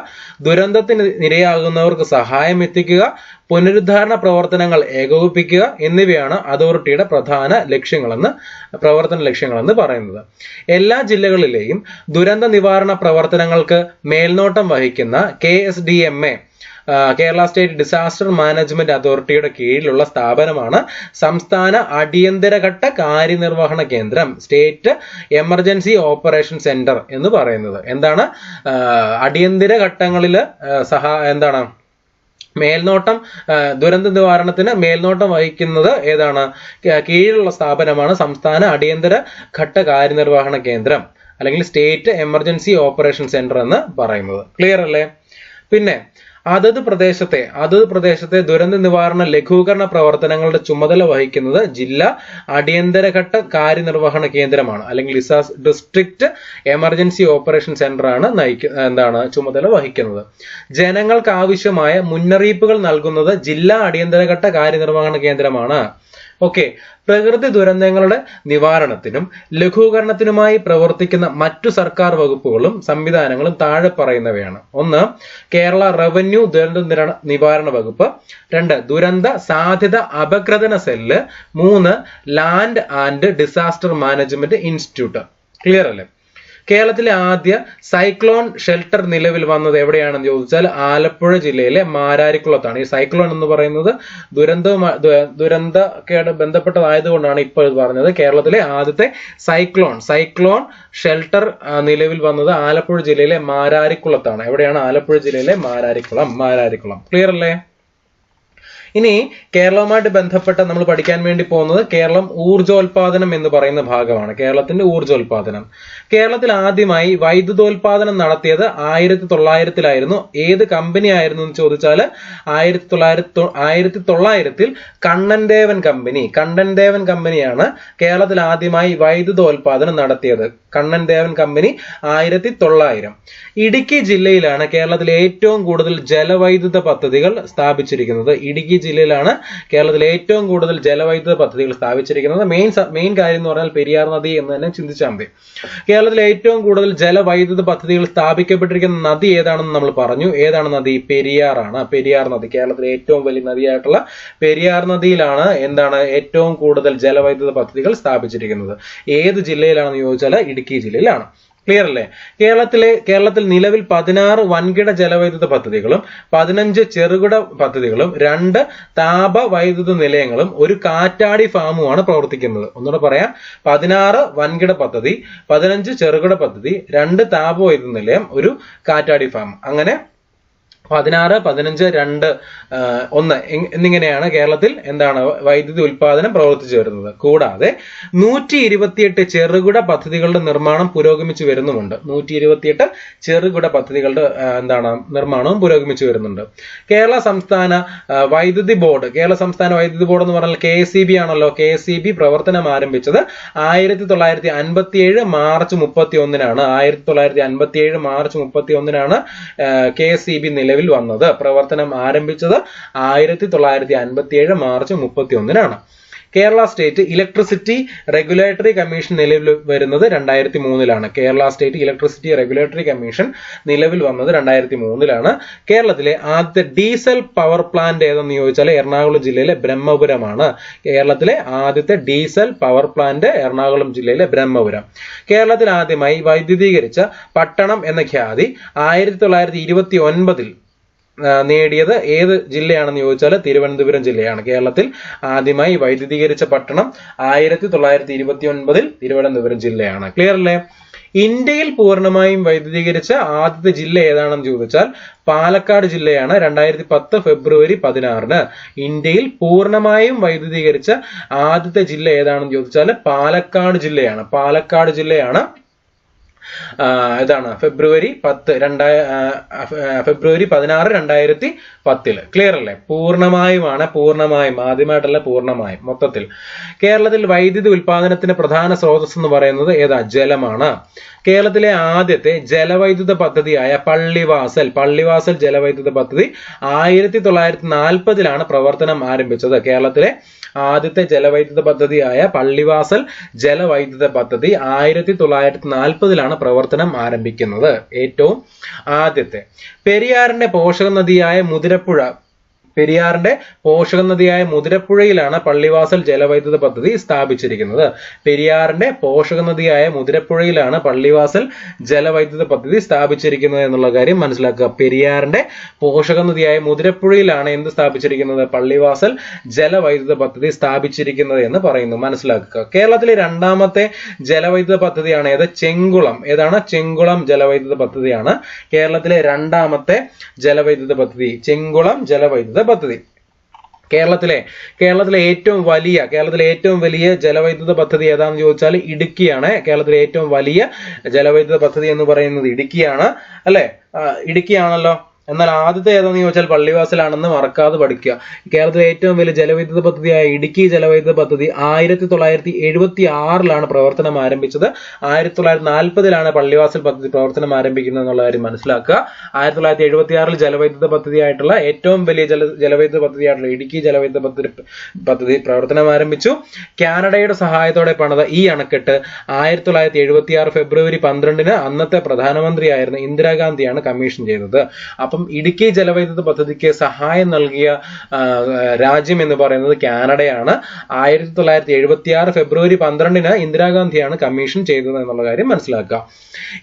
ദുരന്തത്തിന് ഇരയാകുന്നവർക്ക് സഹായം എത്തിക്കുക പുനരുദ്ധാരണ പ്രവർത്തനങ്ങൾ ഏകോപിപ്പിക്കുക എന്നിവയാണ് അതോറിറ്റിയുടെ പ്രധാന ലക്ഷ്യങ്ങളെന്ന് പ്രവർത്തന ലക്ഷ്യങ്ങളെന്ന് പറയുന്നത്. എല്ലാ ജില്ലകളിലെയും ദുരന്ത നിവാരണ പ്രവർത്തനങ്ങൾക്ക് മേൽനോട്ടം വഹിക്കുന്ന K S D M A Kerala state disaster management അതോറിറ്റിയുടെ കീഴിലുള്ള സ്ഥാപനമാണ് സംസ്ഥാന അടിയന്തരഘട്ട കാര്യനിർവഹണ കേന്ദ്രം സ്റ്റേറ്റ് എമർജൻസി ഓപ്പറേഷൻ സെന്റർ എന്ന് പറയുന്നത്. എന്താണ്? അടിയന്തര ഘട്ടങ്ങളിൽ സഹാ എന്താണ്? മേൽനോട്ടം ദുരന്ത നിവാരണത്തിന് മേൽനോട്ടം വഹിക്കുന്നത് ഏതാണ്? കീഴിലുള്ള സ്ഥാപനമാണ് സംസ്ഥാന അടിയന്തര ഘട്ട കാര്യനിർവഹണ കേന്ദ്രം അല്ലെങ്കിൽ സ്റ്റേറ്റ് എമർജൻസി ഓപ്പറേഷൻ സെന്റർ എന്ന് പറയുന്നത്. ക്ലിയർ അല്ലേ? പിന്നെ അതത് പ്രദേശത്തെ അതത് പ്രദേശത്തെ ദുരന്ത നിവാരണ ലഘൂകരണ പ്രവർത്തനങ്ങളുടെ ചുമതല വഹിക്കുന്നത് ജില്ലാ അടിയന്തരഘട്ട കാര്യനിർവഹണ കേന്ദ്രമാണ്. അല്ലെങ്കിൽ ഡിസാസ് ഡിസ്ട്രിക്ട് എമർജൻസി ഓപ്പറേഷൻ സെന്റർ ആണ് നയിക്ക എന്താണ് ചുമതല വഹിക്കുന്നത്. ജനങ്ങൾക്ക് ആവശ്യമായ മുന്നറിയിപ്പുകൾ നൽകുന്നത് ജില്ലാ അടിയന്തരഘട്ട കാര്യനിർവഹണ കേന്ദ്രമാണ്. ഓക്കെ. പ്രകൃതി ദുരന്തങ്ങളുടെ നിവാരണത്തിനും ലഘൂകരണത്തിനുമായി പ്രവർത്തിക്കുന്ന മറ്റു സർക്കാർ വകുപ്പുകളും സംവിധാനങ്ങളും താഴെ പറയുന്നവയാണ്. ഒന്ന് കേരള റവന്യൂ ദുരന്ത നിവാരണ വകുപ്പ്. രണ്ട് ദുരന്ത സാധ്യത അപഗ്രഥന സെല്ല്. മൂന്ന് land and disaster management institute. Clear അല്ലേ? കേരളത്തിലെ ആദ്യ സൈക്ലോൺ ഷെൽട്ടർ നിലവിൽ വന്നത് എവിടെയാണെന്ന് ചോദിച്ചാൽ ആലപ്പുഴ ജില്ലയിലെ മാരാരിക്കുളത്താണ്. ഈ സൈക്ലോൺ എന്ന് പറയുന്നത് ദുരന്ത ദുരന്തക്കേട് ബന്ധപ്പെട്ടതായതുകൊണ്ടാണ് ഇപ്പോൾ ഇത് പറഞ്ഞത്. കേരളത്തിലെ ആദ്യത്തെ സൈക്ലോൺ സൈക്ലോൺ ഷെൽട്ടർ നിലവിൽ വന്നത് ആലപ്പുഴ ജില്ലയിലെ മാരാരിക്കുളത്താണ്. എവിടെയാണ് ആലപ്പുഴ ജില്ലയിലെ മാരാരിക്കുളം? മാരാരിക്കുളം. ക്ലിയർ അല്ലേ? ഇനി കേരളവുമായിട്ട് ബന്ധപ്പെട്ട നമ്മൾ പഠിക്കാൻ വേണ്ടി പോകുന്നത് കേരളം ഊർജോൽപാദനം എന്ന് പറയുന്ന ഭാഗമാണ്. കേരളത്തിന്റെ ഊർജോൽപാദനം. കേരളത്തിൽ ആദ്യമായി വൈദ്യുതോൽപാദനം നടത്തിയത് ആയിരത്തി തൊള്ളായിരത്തിലായിരുന്നു ഏത് കമ്പനി ആയിരുന്നു എന്ന് ചോദിച്ചാൽ ആയിരത്തി തൊള്ളായിരത്തി ആയിരത്തി തൊള്ളായിരത്തിൽ കണ്ണൻദേവൻ കമ്പനി കണ്ണൻദേവൻ കമ്പനിയാണ് കേരളത്തിൽ ആദ്യമായി വൈദ്യുതോൽപാദനം നടത്തിയത്. കണ്ണൻദേവൻ കമ്പനി ആയിരത്തി തൊള്ളായിരം ഇടുക്കി ജില്ലയിലാണ് കേരളത്തിൽ ഏറ്റവും കൂടുതൽ ജലവൈദ്യുത പദ്ധതികൾ സ്ഥാപിച്ചിരിക്കുന്നത്. ഇടുക്കി ജില്ലയിലാണ് കേരളത്തിൽ ഏറ്റവും കൂടുതൽ ജലവൈദ്യുത പദ്ധതികൾ സ്ഥാപിച്ചിരിക്കുന്നത്. മെയിൻ മെയിൻ കാര്യം എന്ന് പറഞ്ഞാൽ പെരിയാർ നദി എന്ന് തന്നെ ചിന്തിച്ചാൽ മതി. കേരളത്തിൽ ഏറ്റവും കൂടുതൽ ജലവൈദ്യുത പദ്ധതികൾ സ്ഥാപിക്കപ്പെട്ടിരിക്കുന്ന നദി ഏതാണെന്ന് നമ്മൾ പറഞ്ഞു. ഏതാണ് നദി? പെരിയാറാണ് പെരിയാർ നദി കേരളത്തിലെ ഏറ്റവും വലിയ നദിയായിട്ടുള്ള പെരിയാർ നദിയിലാണ് എന്താണ് ഏറ്റവും കൂടുതൽ ജലവൈദ്യുത പദ്ധതികൾ സ്ഥാപിച്ചിരിക്കുന്നത്. ഏത് ജില്ലയിലാണെന്ന് ചോദിച്ചാൽ ഇടുക്കി ജില്ലയിലാണ്. ക്ലിയർ അല്ലേ? കേരളത്തിലെ കേരളത്തിൽ നിലവിൽ പതിനാറ് വൻകിട ജലവൈദ്യുത പദ്ധതികളും പതിനഞ്ച് ചെറുകിട പദ്ധതികളും രണ്ട് താപ വൈദ്യുത നിലയങ്ങളും ഒരു കാറ്റാടി ഫാമുമാണ് പ്രവർത്തിക്കുന്നത്. ഒന്നുകൂടെ പറയാം. പതിനാറ് വൻകിട പദ്ധതി പതിനഞ്ച് ചെറുകിട പദ്ധതി രണ്ട് താപ വൈദ്യുത നിലയം ഒരു കാറ്റാടി ഫാം. അങ്ങനെ പതിനാറ് പതിനഞ്ച് രണ്ട് ഒന്ന് എന്നിങ്ങനെയാണ് കേരളത്തിൽ എന്താണ് വൈദ്യുതി ഉൽപാദനം പ്രവർത്തിച്ചു വരുന്നത്. കൂടാതെ നൂറ്റി ഇരുപത്തിയെട്ട് ചെറുകിട പദ്ധതികളുടെ നിർമ്മാണം പുരോഗമിച്ചു വരുന്നുമുണ്ട്. നൂറ്റി ഇരുപത്തിയെട്ട് ചെറുകിട പദ്ധതികളുടെ എന്താണ് നിർമ്മാണവും പുരോഗമിച്ചു വരുന്നുണ്ട്. കേരള സംസ്ഥാന വൈദ്യുതി ബോർഡ് കേരള സംസ്ഥാന വൈദ്യുതി ബോർഡ് എന്ന് പറഞ്ഞാൽ കെ എസ് ആണല്ലോ കെ എസ് പ്രവർത്തനം ആരംഭിച്ചത് ആയിരത്തി തൊള്ളായിരത്തി അൻപത്തിയേഴ് മാർച്ച് മുപ്പത്തി ഒന്നിനാണ് ആയിരത്തി തൊള്ളായിരത്തി അൻപത്തി ഏഴ് മാർച്ച് മുപ്പത്തി ഒന്നിനാണ് കെ എസ് സി ബി നിലവിൽ വന്നത്. പ്രവർത്തനം ആരംഭിച്ചത് ആയിരത്തി തൊള്ളായിരത്തി അൻപത്തി ഏഴ് മാർച്ച് മുപ്പത്തി ഒന്നിനാണ് Kerala state electricity regulatory commission നിലവിൽ വരുന്നത് രണ്ടായിരത്തി മൂന്നിലാണ് Kerala state electricity regulatory commission നിലവിൽ വന്നത് രണ്ടായിരത്തി മൂന്നിലാണ് കേരളത്തിലെ ആദ്യത്തെ ഡീസൽ പവർ പ്ലാന്റ് ഏതെന്ന് ചോദിച്ചാൽ എറണാകുളം ജില്ലയിലെ ബ്രഹ്മപുരമാണ്. കേരളത്തിലെ ആദ്യത്തെ ഡീസൽ പവർ പ്ലാന്റ് എറണാകുളം ജില്ലയിലെ ബ്രഹ്മപുരം. കേരളത്തിൽ ആദ്യമായി വൈദ്യുതീകരിച്ച പട്ടണം എന്ന ഖ്യാതി ആയിരത്തി തൊള്ളായിരത്തി ഇരുപത്തി ഒൻപതിൽ നേടിയത് ഏത് ജില്ലയാണെന്ന് ചോദിച്ചാൽ തിരുവനന്തപുരം ജില്ലയാണ്. കേരളത്തിൽ ആദ്യമായി വൈദ്യുതീകരിച്ച പട്ടണം ആയിരത്തി തൊള്ളായിരത്തി ഇരുപത്തി ഒൻപതിൽ തിരുവനന്തപുരം ജില്ലയാണ്. ക്ലിയർ അല്ലേ? ഇന്ത്യയിൽ പൂർണമായും വൈദ്യുതീകരിച്ച ആദ്യത്തെ ജില്ല ഏതാണെന്ന് ചോദിച്ചാൽ പാലക്കാട് ജില്ലയാണ്. രണ്ടായിരത്തി പത്ത് ഫെബ്രുവരി പതിനാറിന് ഇന്ത്യയിൽ പൂർണമായും വൈദ്യുതീകരിച്ച ആദ്യത്തെ ജില്ല ഏതാണെന്ന് ചോദിച്ചാൽ പാലക്കാട് ജില്ലയാണ്. പാലക്കാട് ജില്ലയാണ് ഇതാണ്. ഫെബ്രുവരി പത്ത് രണ്ടായ ഫെബ്രുവരി പതിനാറ് രണ്ടായിരത്തി പത്തിൽ. ക്ലിയർ അല്ലേ? പൂർണമായുമാണ് പൂർണമായും ആദ്യമായിട്ടല്ല പൂർണമായും മൊത്തത്തിൽ. കേരളത്തിൽ വൈദ്യുതി ഉൽപാദനത്തിന് പ്രധാന സ്രോതസ് എന്ന് പറയുന്നത് ഏതാ? ജലമാണ്. കേരളത്തിലെ ആദ്യത്തെ ജലവൈദ്യുത പദ്ധതിയായ പള്ളിവാസൽ പള്ളിവാസൽ ജലവൈദ്യുത പദ്ധതി ആയിരത്തി തൊള്ളായിരത്തി നാൽപ്പതിലാണ് പ്രവർത്തനം ആരംഭിച്ചത് കേരളത്തിലെ ആദ്യത്തെ ജലവൈദ്യുത പദ്ധതിയായ പള്ളിവാസൽ ജലവൈദ്യുത പദ്ധതി ആയിരത്തി തൊള്ളായിരത്തി നാൽപ്പതിലാണ് പ്രവർത്തനം ആരംഭിക്കുന്നത്. ഏറ്റവും ആദ്യത്തെ. പെരിയാറിന്റെ പോഷക നദിയായ മുതിരപ്പുഴ പെരിയാറിന്റെ പോഷക നദിയായ മുതിരപ്പുഴയിലാണ് പള്ളിവാസൽ ജലവൈദ്യുത പദ്ധതി സ്ഥാപിച്ചിരിക്കുന്നത്. പെരിയാറിന്റെ പോഷക നദിയായ മുതിരപ്പുഴയിലാണ് പള്ളിവാസൽ ജലവൈദ്യുത പദ്ധതി സ്ഥാപിച്ചിരിക്കുന്നത് എന്നുള്ള കാര്യം മനസ്സിലാക്കുക. പെരിയാറിന്റെ പോഷക നദിയായ മുതിരപ്പുഴയിലാണ് എന്ത് സ്ഥാപിച്ചിരിക്കുന്നത്? പള്ളിവാസൽ ജലവൈദ്യുത പദ്ധതി സ്ഥാപിച്ചിരിക്കുന്നത് എന്ന് പറയുന്നു. മനസ്സിലാക്കുക. കേരളത്തിലെ രണ്ടാമത്തെ ജലവൈദ്യുത പദ്ധതിയാണ് ഏത്? ചെങ്കുളം. ഏതാണ്? ചെങ്കുളം ജലവൈദ്യുത പദ്ധതിയാണ് കേരളത്തിലെ രണ്ടാമത്തെ ജലവൈദ്യുത പദ്ധതി. ചെങ്കുളം ജലവൈദ്യുത പദ്ധതി. കേരളത്തിലെ കേരളത്തിലെ ഏറ്റവും വലിയ കേരളത്തിലെ ഏറ്റവും വലിയ ജലവൈദ്യുത പദ്ധതി ഏതാണെന്ന് ചോദിച്ചാൽ ഇടുക്കിയാണ്. കേരളത്തിലെ ഏറ്റവും വലിയ ജലവൈദ്യുത പദ്ധതി എന്ന് പറയുന്നത് ഇടുക്കിയാണ്. അല്ലെ? ഇടുക്കിയാണല്ലോ. എന്നാൽ ആദ്യത്തെ ഏതാണെന്ന് ചോദിച്ചാൽ പള്ളിവാസലാണെന്ന് മറക്കാതെ പഠിക്കുക. കേരളത്തിലെ ഏറ്റവും വലിയ ജലവൈദ്യുത പദ്ധതിയായ ഇടുക്കി ജലവൈദ്യുത പദ്ധതി ആയിരത്തി തൊള്ളായിരത്തി എഴുപത്തി ആറിലാണ് പ്രവർത്തനം ആരംഭിച്ചത്. ആയിരത്തി തൊള്ളായിരത്തി നാൽപ്പതിലാണ് പള്ളിവാസൽ പദ്ധതി പ്രവർത്തനം ആരംഭിക്കുന്നത് എന്നുള്ള കാര്യം മനസ്സിലാക്കുക. ആയിരത്തി തൊള്ളായിരത്തി എഴുപത്തി ആറിൽ ജലവൈദ്യുത പദ്ധതിയായിട്ടുള്ള ഏറ്റവും വലിയ ജല ജലവൈദ്യുത പദ്ധതിയായിട്ടുള്ള ഇടുക്കി ജലവൈദ്യുത പദ്ധതി പദ്ധതി പ്രവർത്തനം ആരംഭിച്ചു. കാനഡയുടെ സഹായത്തോടെ പണിത ഈ അണക്കെട്ട് ആയിരത്തി തൊള്ളായിരത്തി എഴുപത്തി ആറ് ഫെബ്രുവരി പന്ത്രണ്ടിന് അന്നത്തെ പ്രധാനമന്ത്രിയായിരുന്ന ഇന്ദിരാഗാന്ധിയാണ് കമ്മീഷൻ ചെയ്തത്. അപ്പം അപ്പം ഇടുക്കി ജലവൈദ്യുത പദ്ധതിക്ക് സഹായം നൽകിയ രാജ്യം എന്ന് പറയുന്നത് കാനഡയാണ്. ആയിരത്തി തൊള്ളായിരത്തി എഴുപത്തി ആറ് ഫെബ്രുവരി പന്ത്രണ്ടിന് ഇന്ദിരാഗാന്ധിയാണ് കമ്മീഷൻ ചെയ്തത് എന്നുള്ള കാര്യം മനസ്സിലാക്കുക.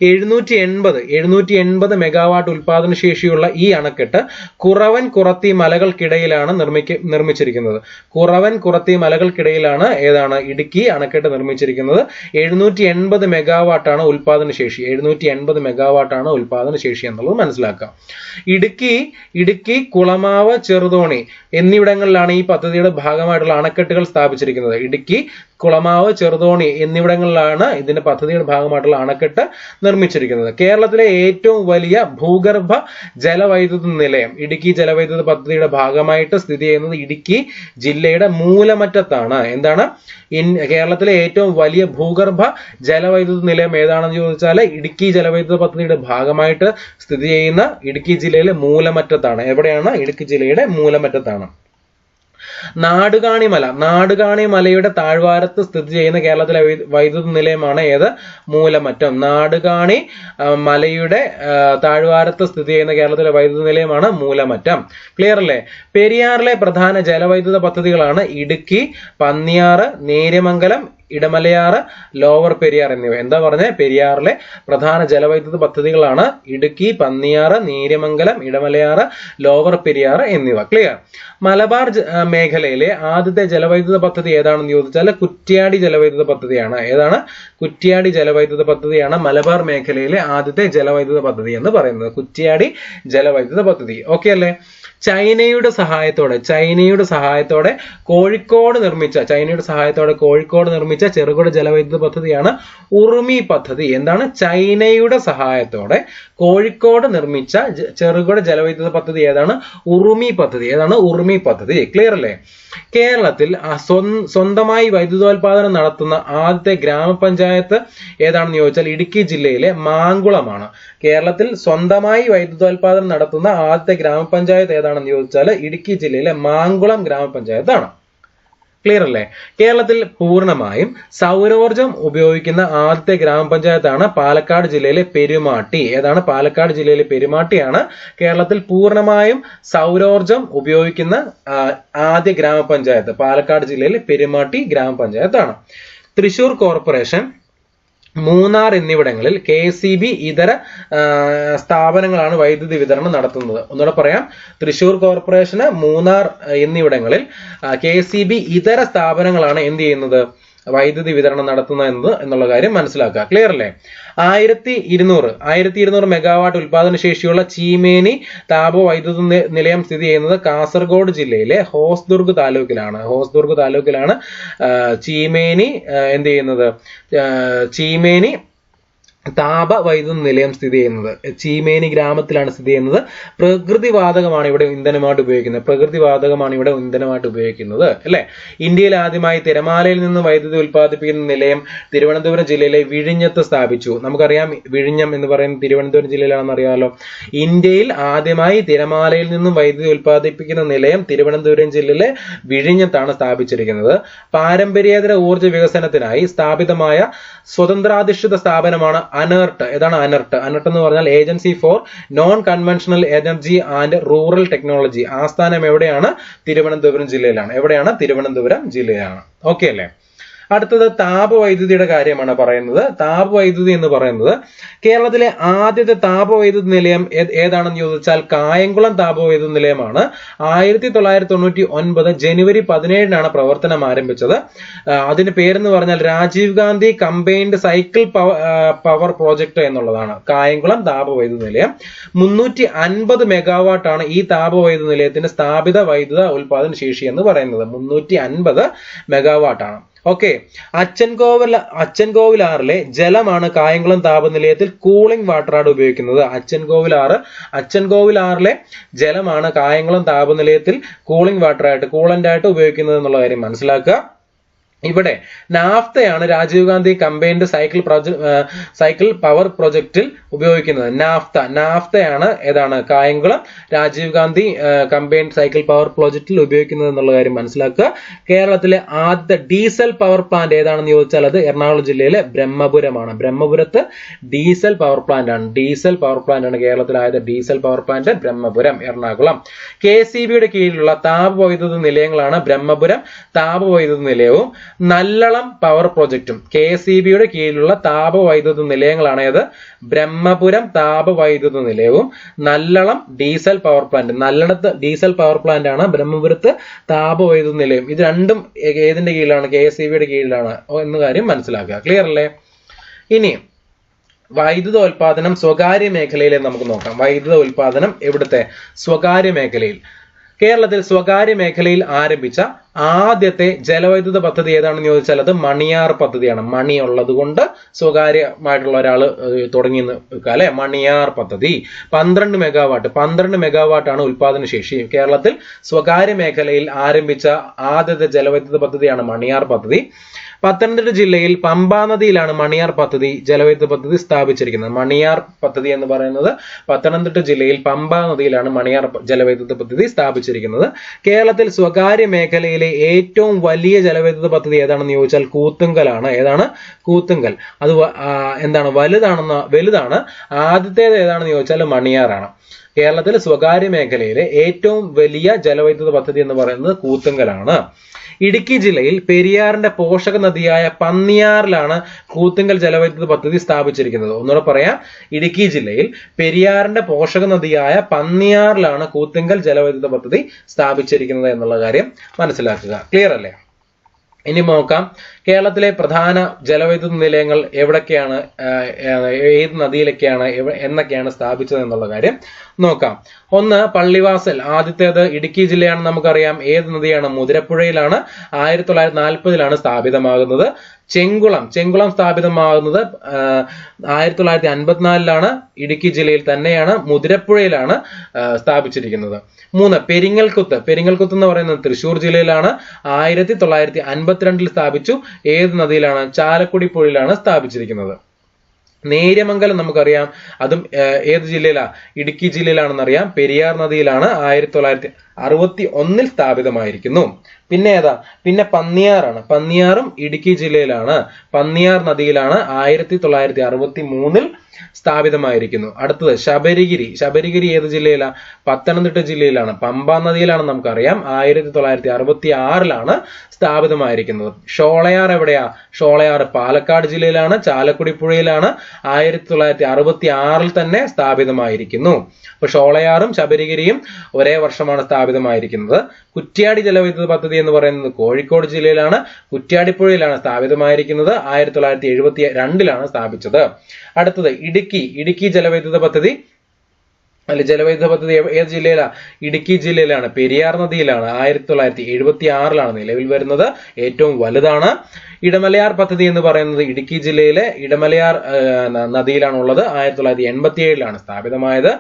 എഴുന്നൂറ്റി എൺപത് എഴുന്നൂറ്റി എൺപത് മെഗാവാട്ട് ഉൽപാദന ശേഷിയുള്ള ഈ അണക്കെട്ട് കുറവൻ കുറത്തി മലകൾക്കിടയിലാണ് നിർമ്മിക്ക നിർമ്മിച്ചിരിക്കുന്നത്. കുറവൻ കുറത്തി മലകൾക്കിടയിലാണ് ഏതാണ് ഇടുക്കി അണക്കെട്ട് നിർമ്മിച്ചിരിക്കുന്നത്. എഴുന്നൂറ്റി എൺപത് മെഗാവാട്ടാണ് ഉൽപാദന ശേഷി. എഴുന്നൂറ്റി എൺപത് മെഗാവാട്ടാണ് ഉൽപാദന ശേഷി എന്നുള്ളത് മനസ്സിലാക്കാം ഇടുക്കി ഇടുക്കി കുളമാവ് ചെറുതോണി എന്നിവിടങ്ങളിലാണ് ഈ പദ്ധതിയുടെ ഭാഗമായിട്ടുള്ള അണക്കെട്ടുകൾ സ്ഥാപിച്ചിരിക്കുന്നത്. ഇടുക്കി കുളമാവ് ചെറുതോണി എന്നിവിടങ്ങളിലാണ് ഇതിന്റെ പദ്ധതിയുടെ ഭാഗമായിട്ടുള്ള അണക്കെട്ട് നിർമ്മിച്ചിരിക്കുന്നത്. കേരളത്തിലെ ഏറ്റവും വലിയ ഭൂഗർഭ ജലവൈദ്യുത നിലയം. ഇടുക്കി ജലവൈദ്യുത പദ്ധതിയുടെ ഭാഗമായിട്ട് സ്ഥിതി ചെയ്യുന്നത് ഇടുക്കി ജില്ലയുടെ മൂലമറ്റത്താണ്. എന്താണ്? കേരളത്തിലെ ഏറ്റവും വലിയ ഭൂഗർഭ ജലവൈദ്യുത നിലയം ഏതാണെന്ന് ചോദിച്ചാൽ ഇടുക്കി ജലവൈദ്യുത പദ്ധതിയുടെ ഭാഗമായിട്ട് സ്ഥിതി ചെയ്യുന്ന ഇടുക്കി ജില്ലയിലെ മൂലമറ്റത്താണ്. എവിടെയാണ്? ഇടുക്കി ജില്ലയുടെ മൂലമറ്റത്താണ്. നാടുകാണി മല. നാടുകാണി മലയുടെ താഴ്വാരത്ത് സ്ഥിതി ചെയ്യുന്ന കേരളത്തിലെ വൈദ്യുത നിലയമാണ് ഏത്? മൂലമറ്റം. നാടുകാണി മലയുടെ താഴ്വാരത്ത് സ്ഥിതി ചെയ്യുന്ന കേരളത്തിലെ വൈദ്യുത നിലയമാണ് മൂലമറ്റം. ക്ലിയർ അല്ലേ? പെരിയാറിലെ പ്രധാന ജലവൈദ്യുത പദ്ധതികളാണ് ഇടുക്കി പന്നിയാറ് നേര്യമംഗലം ഇടമലയാറ് ലോവർ പെരിയാർ എന്നിവ. എന്താ പറഞ്ഞത് പെരിയാറിലെ പ്രധാന ജലവൈദ്യുത പദ്ധതികളാണ് ഇടുക്കി പന്നിയാറ് നീരമംഗലം ഇടമലയാറ് ലോവർ പെരിയാർ എന്നിവ. ക്ലിയർ മലബാർ മേഖലയിലെ ആദ്യത്തെ ജലവൈദ്യുത പദ്ധതി ഏതാണെന്ന് ചോദിച്ചാൽ കുറ്റ്യാടി ജലവൈദ്യുത പദ്ധതിയാണ്. ഏതാണ്? കുറ്റ്യാടി ജലവൈദ്യുത പദ്ധതിയാണ് മലബാർ മേഖലയിലെ ആദ്യത്തെ ജലവൈദ്യുത പദ്ധതി എന്ന് പറയുന്നത്. കുറ്റ്യാടി ജലവൈദ്യുത പദ്ധതി. ഓക്കെ അല്ലേ? ചൈനയുടെ സഹായത്തോടെ ചൈനയുടെ സഹായത്തോടെ കോഴിക്കോട് നിർമ്മിച്ച ചൈനയുടെ സഹായത്തോടെ കോഴിക്കോട് നിർമ്മിച്ച ചെറുകിട ജലവൈദ്യുത പദ്ധതിയാണ് ഉറുമി പദ്ധതി. എന്താണ്? ചൈനയുടെ സഹായത്തോടെ കോഴിക്കോട് നിർമ്മിച്ച ചെറുകിട ജലവൈദ്യുത പദ്ധതി ഏതാണ്? ഉറുമി പദ്ധതി. ഏതാണ്? ഉറുമി പദ്ധതി. ക്ലിയർ അല്ലേ? കേരളത്തിൽ സ്വന്തമായി വൈദ്യുതോൽപാദനം നടത്തുന്ന ആദ്യത്തെ ഗ്രാമപഞ്ചായത്ത് ഏതാണെന്ന് ചോദിച്ചാൽ ഇടുക്കി ജില്ലയിലെ മാങ്കുളമാണ്. കേരളത്തിൽ സ്വന്തമായി വൈദ്യുതോൽപാദനം നടത്തുന്ന ആദ്യത്തെ ഗ്രാമപഞ്ചായത്ത് ഏതാണെന്ന് ചോദിച്ചാൽ ഇടുക്കി ജില്ലയിലെ മാങ്കുളം ഗ്രാമപഞ്ചായത്താണ്. ക്ലിയർ അല്ലേ? കേരളത്തിൽ പൂർണമായും സൗരോർജം ഉപയോഗിക്കുന്ന ആദ്യത്തെ ഗ്രാമപഞ്ചായത്താണ് പാലക്കാട് ജില്ലയിലെ പെരുമാട്ടി. ഏതാണ്? പാലക്കാട് ജില്ലയിലെ പെരുമാട്ടിയാണ്. കേരളത്തിൽ പൂർണമായും സൗരോർജം ഉപയോഗിക്കുന്ന ആദ്യ ഗ്രാമപഞ്ചായത്ത് പാലക്കാട് ജില്ലയിലെ പെരുമാട്ടി ഗ്രാമപഞ്ചായത്താണ്. തൃശൂർ കോർപ്പറേഷൻ മൂന്നാർ എന്നിവിടങ്ങളിൽ കെ സി ബി ഇതര സ്ഥാപനങ്ങളാണ് വൈദ്യുതി വിതരണം നടത്തുന്നത്. ഒന്നുകൂടെ പറയാം. തൃശൂർ കോർപ്പറേഷന് മൂന്നാർ എന്നിവിടങ്ങളിൽ കെ സി ബി ഇതര സ്ഥാപനങ്ങളാണ് എന്ത് ചെയ്യുന്നത്? വൈദ്യുതി വിതരണം നടത്തുന്നത് എന്നത് എന്നുള്ള കാര്യം മനസ്സിലാക്കുക. ക്ലിയർ അല്ലേ? ആയിരത്തി ഇരുന്നൂറ് ആയിരത്തി ഇരുന്നൂറ് മെഗാവാട്ട് ഉൽപാദന ശേഷിയുള്ള ചീമേനി താപ വൈദ്യുത നി- നിലയം സ്ഥിതി ചെയ്യുന്നത് കാസർഗോഡ് ജില്ലയിലെ ഹോസ്ദുർഗ് താലൂക്കിലാണ്. ഹോസ്ദുർഗ് താലൂക്കിലാണ് ചീമേനി എന്ത് ചെയ്യുന്നത്? ചീമേനി താപ വൈദ്യുത നിലയം സ്ഥിതി ചെയ്യുന്നത്. ചീമേനി ഗ്രാമത്തിലാണ് സ്ഥിതി ചെയ്യുന്നത്. പ്രകൃതി വാതകമാണ് ഇവിടെ ഇന്ധനമായിട്ട് ഉപയോഗിക്കുന്നത്. പ്രകൃതി വാതകമാണ് ഇവിടെ ഇന്ധനമായിട്ട് ഉപയോഗിക്കുന്നത് അല്ലെ? ഇന്ത്യയിൽ ആദ്യമായി തിരമാലയിൽ നിന്ന് വൈദ്യുതി ഉൽപ്പാദിപ്പിക്കുന്ന നിലയം തിരുവനന്തപുരം ജില്ലയിലെ വിഴിഞ്ഞത്ത് സ്ഥാപിച്ചു. നമുക്കറിയാം വിഴിഞ്ഞം എന്ന് പറയുന്നത് തിരുവനന്തപുരം ജില്ലയിലാണെന്ന് അറിയാമല്ലോ ഇന്ത്യയിൽ ആദ്യമായി തിരമാലയിൽ നിന്നും വൈദ്യുതി ഉൽപ്പാദിപ്പിക്കുന്ന നിലയം തിരുവനന്തപുരം ജില്ലയിലെ വിഴിഞ്ഞത്താണ് സ്ഥാപിച്ചിരിക്കുന്നത്. പാരമ്പര്യേതര ഊർജ വികസനത്തിനായി സ്ഥാപിതമായ സ്വതന്ത്രാധിഷ്ഠിത സ്ഥാപനമാണ് അനർട്ട് ഏതാണ് അനർട്ട്? അനർട്ട് എന്ന് പറഞ്ഞാൽ agency for non conventional energy and rural technology ആസ്ഥാനം എവിടെയാണ്? തിരുവനന്തപുരം ജില്ലയിലാണ്. എവിടെയാണ്? തിരുവനന്തപുരം ജില്ലയിലാണ്. ഓക്കെ അല്ലേ? അടുത്തത് താപവൈദ്യുതിയുടെ കാര്യമാണ് പറയുന്നത്. താപവൈദ്യുതി എന്ന് പറയുന്നത് കേരളത്തിലെ ആദ്യത്തെ താപവൈദ്യുത നിലയം ഏത് ഏതാണെന്ന് ചോദിച്ചാൽ കായംകുളം താപവൈദ്യുത നിലയമാണ്. ആയിരത്തി തൊള്ളായിരത്തി തൊണ്ണൂറ്റി ഒൻപത് ജനുവരി പതിനേഴിനാണ് പ്രവർത്തനം ആരംഭിച്ചത്. അതിന് പേരെന്ന് പറഞ്ഞാൽ Rajiv Gandhi combined cycle power project എന്നുള്ളതാണ്. കായംകുളം താപവൈദ്യുത നിലയം. മുന്നൂറ്റി അൻപത് മെഗാവാട്ട് ആണ് ഈ താപവൈദ്യുത നിലയത്തിന്റെ സ്ഥാപിത വൈദ്യുത ഉൽപാദന ശേഷി എന്ന് പറയുന്നത്. മുന്നൂറ്റി അൻപത് മെഗാവാട്ട് ആണ് ഓക്കെ അച്ചൻകോവിൽ അച്ചൻകോവിലാറിലെ ജലമാണ് കായംകുളം താപനിലയത്തിൽ കൂളിംഗ് വാട്ടറാണ് ഉപയോഗിക്കുന്നത്. അച്ചൻകോവിലാറ് അച്ചൻകോവിലാറിലെ ജലമാണ് കായംകുളം താപനിലയത്തിൽ കൂളിംഗ് വാട്ടറായിട്ട് കൂളന്റ് ആയിട്ട് ഉപയോഗിക്കുന്നത് എന്നുള്ള കാര്യം മനസ്സിലാക്കുക. ഇവിടെ നാഫ്തയാണ് Rajiv Gandhi combined cycle project cycle power പ്രൊജക്റ്റിൽ ഉപയോഗിക്കുന്നത്. നാഫ്ത. നാഫ്തയാണ് ഏതാണ്? Kayamkulam. Rajiv Gandhi combined cycle power പ്രോജക്റ്റിൽ ഉപയോഗിക്കുന്നത് എന്നുള്ള കാര്യം മനസ്സിലാക്കുക. കേരളത്തിലെ ആദ്യത്തെ ഡീസൽ പവർ പ്ലാന്റ് ഏതാണെന്ന് ചോദിച്ചാൽ അത് എറണാകുളം ജില്ലയിലെ ബ്രഹ്മപുരമാണ്. ബ്രഹ്മപുരത്ത് ഡീസൽ പവർ പ്ലാന്റ് ആണ്. ഡീസൽ പവർ പ്ലാന്റ് ആണ് കേരളത്തിലെ ആദ്യത്തെ diesel power plant Brahmapuram Ernakulam. K C ബിയുടെ കീഴിലുള്ള നിലയങ്ങളാണ് ബ്രഹ്മപുരം. താപവൈദ്യുത നിലയവും നല്ലളം പവർ പ്രൊജക്റ്റും കെ എസ് ബിയുടെ കീഴിലുള്ള താപവൈദ്യുത നിലയങ്ങളാണ് ഏത്? ബ്രഹ്മപുരം താപവൈദ്യുത നിലയവും നല്ലളം ഡീസൽ പവർ പ്ലാന്റ് നല്ലടത്ത് ഡീസൽ പവർ പ്ലാന്റ് ആണ് ബ്രഹ്മപുരത്ത് താപവൈദ്യുത നിലയം. ഇത് രണ്ടും ഏതിന്റെ കീഴിലാണ്? കെ എസ് ബിയുടെ കീഴിലാണ്. എന്ന കാര്യം മനസ്സിലാക്കുക. ക്ലിയർ അല്ലേ? ഇനി വൈദ്യുത ഉൽപാദനം സ്വകാര്യ മേഖലയിലെ നമുക്ക് നോക്കാം. വൈദ്യുത ഉൽപാദനം എവിടുത്തെ? സ്വകാര്യ മേഖലയിൽ. കേരളത്തിൽ സ്വകാര്യ മേഖലയിൽ ആരംഭിച്ച ആദ്യത്തെ ജലവൈദ്യുത പദ്ധതി ഏതാണെന്ന് ചോദിച്ചാൽ അത് മണിയാർ പദ്ധതിയാണ്. മണി ഉള്ളത് കൊണ്ട് സ്വകാര്യമായിട്ടുള്ള ഒരാൾ തുടങ്ങി നിൽക്കുക അല്ലെ? മണിയാർ പദ്ധതി. പന്ത്രണ്ട് മെഗാവാട്ട്. പന്ത്രണ്ട് മെഗാവാട്ട് ആണ് ഉൽപാദന ശേഷി. കേരളത്തിൽ സ്വകാര്യ മേഖലയിൽ ആരംഭിച്ച ആദ്യത്തെ ജലവൈദ്യുത പദ്ധതിയാണ് മണിയാർ പദ്ധതി. പത്തനംതിട്ട ജില്ലയിൽ പമ്പാ നദിയിലാണ് മണിയാർ പദ്ധതി ജലവൈദ്യുത പദ്ധതി സ്ഥാപിച്ചിരിക്കുന്നത്. മണിയാർ പദ്ധതി എന്ന് പറയുന്നത് പത്തനംതിട്ട ജില്ലയിൽ പമ്പാ നദിയിലാണ് മണിയാർ ജലവൈദ്യുത പദ്ധതി സ്ഥാപിച്ചിരിക്കുന്നത്. കേരളത്തിൽ സ്വകാര്യ മേഖലയിലെ ഏറ്റവും വലിയ ജലവൈദ്യുത പദ്ധതി ഏതാണെന്ന് ചോദിച്ചാൽ കൂത്തുങ്കലാണ്. ഏതാണ്? കൂത്തുങ്കൽ. അത് എന്താണ്? വലുതാണെന്ന് വലുതാണ്. ആദ്യത്തേത് ഏതാണെന്ന് ചോദിച്ചാൽ മണിയാറാണ്. കേരളത്തിലെ സ്വകാര്യ മേഖലയിലെ ഏറ്റവും വലിയ ജലവൈദ്യുത പദ്ധതി എന്ന് പറയുന്നത് കൂത്തുങ്കലാണ്. ഇടുക്കി ജില്ലയിൽ പെരിയാറിന്റെ പോഷക നദിയായ പന്നിയാറിലാണ് കൂത്തുങ്കൽ ജലവൈദ്യുത പദ്ധതി സ്ഥാപിച്ചിരിക്കുന്നത്. ഒന്നുകൂടെ പറയാം. ഇടുക്കി ജില്ലയിൽ പെരിയാറിന്റെ പോഷക നദിയായ പന്നിയാറിലാണ് കൂത്തുങ്കൽ ജലവൈദ്യുത പദ്ധതി സ്ഥാപിച്ചിരിക്കുന്നത് എന്നുള്ള കാര്യം മനസ്സിലാക്കുക. ക്ലിയർ അല്ലേ? ഇനി നോക്കാം. കേരളത്തിലെ പ്രധാന ജലവൈദ്യുത നിലയങ്ങൾ എവിടൊക്കെയാണ് ഏത് നദിയിലൊക്കെയാണ് എന്നൊക്കെയാണ് സ്ഥാപിച്ചത് എന്നുള്ള കാര്യം നോക്കാം. ഒന്ന് പള്ളിവാസൽ. ആദ്യത്തേത് ഇടുക്കി ജില്ലയാണ് നമുക്കറിയാം. ഏത് നദിയാണ്? മുതിരപ്പുഴയിലാണ്. ആയിരത്തി തൊള്ളായിരത്തി നാൽപ്പതിലാണ് സ്ഥാപിതമാകുന്നത്. ചെങ്കുളം. ചെങ്കുളം സ്ഥാപിതമാകുന്നത് ആയിരത്തി തൊള്ളായിരത്തി അൻപത്തിനാലിലാണ് ഇടുക്കി ജില്ലയിൽ തന്നെയാണ് മുതിരപ്പുഴയിലാണ് സ്ഥാപിച്ചിരിക്കുന്നത്. മൂന്ന് പെരിങ്ങൽകുത്ത് പെരിങ്ങൽകുത്ത് എന്ന് പറയുന്നത് തൃശ്ശൂർ ജില്ലയിലാണ്. ആയിരത്തി തൊള്ളായിരത്തി അൻപത്തിരണ്ടിൽ സ്ഥാപിച്ചു. ഏത് നദിയിലാണ്? ചാലക്കുടി പുഴയിലാണ് സ്ഥാപിച്ചിരിക്കുന്നത്. നേര്യമംഗലം നമുക്കറിയാം. അതും ഏത് ജില്ലയിലാണ് ഇടുക്കി ജില്ലയിലാണെന്നറിയാം. പെരിയാർ നദിയിലാണ് ആയിരത്തി തൊള്ളായിരത്തി അറുപത്തി ഒന്നിൽ സ്ഥാപിതമായിരിക്കുന്നു. പിന്നെ ഏതാ? പിന്നെ പന്നിയാറാണ്. പന്നിയാറും ഇടുക്കി ജില്ലയിലാണ്. പന്നിയാർ നദിയിലാണ് ആയിരത്തി തൊള്ളായിരത്തി അറുപത്തി മൂന്നിൽ സ്ഥാപിതമായിരിക്കുന്നു. അടുത്തത് ശബരിഗിരി. ശബരിഗിരി ഏത് ജില്ലയിലാ? പത്തനംതിട്ട ജില്ലയിലാണ്. പമ്പാ നദിയിലാണ് നമുക്കറിയാം. ആയിരത്തി തൊള്ളായിരത്തി അറുപത്തി ആറിലാണ് സ്ഥാപിതമായിരിക്കുന്നത്. ഷോളയാർ എവിടെയാ? ഷോളയാർ പാലക്കാട് ജില്ലയിലാണ്. ചാലക്കുടി പുഴയിലാണ് ആയിരത്തി തൊള്ളായിരത്തി അറുപത്തി ആറിൽ തന്നെ സ്ഥാപിതമായിരിക്കുന്നു. അപ്പൊ ഷോളയാറും ശബരിഗിരിയും ഒരേ വർഷമാണ് സ്ഥാപിതമായിരിക്കുന്നത്. കുറ്റ്യാടി ജലവൈദ്യുത പദ്ധതി എന്ന് പറയുന്നത് കോഴിക്കോട് ജില്ലയിലാണ്. കുറ്റ്യാടിപ്പുഴയിലാണ് സ്ഥാപിതമായിരിക്കുന്നത്. ആയിരത്തി തൊള്ളായിരത്തി എഴുപത്തി രണ്ടിലാണ് സ്ഥാപിച്ചത്. അടുത്തത് ഇടുക്കി ഇടുക്കി ജലവൈദ്യുത പദ്ധതി. അല്ല ജലവൈദ്യുത പദ്ധതി ഏത് ജില്ലയിലാ? ഇടുക്കി ജില്ലയിലാണ് പെരിയാർ നദിയിലാണ്. ആയിരത്തി തൊള്ളായിരത്തി എഴുപത്തി ആറിലാണ് നിലവിൽ വരുന്നത്. ഏറ്റവും വലുതാണ്. ഇടമലയാർ പദ്ധതി എന്ന് പറയുന്നത് ഇടുക്കി ജില്ലയിലെ ഇടമലയാർ നദിയിലാണ് ഉള്ളത് ആയിരത്തി തൊള്ളായിരത്തി എൺപത്തി ഏഴിലാണ് സ്ഥാപിതമായത്.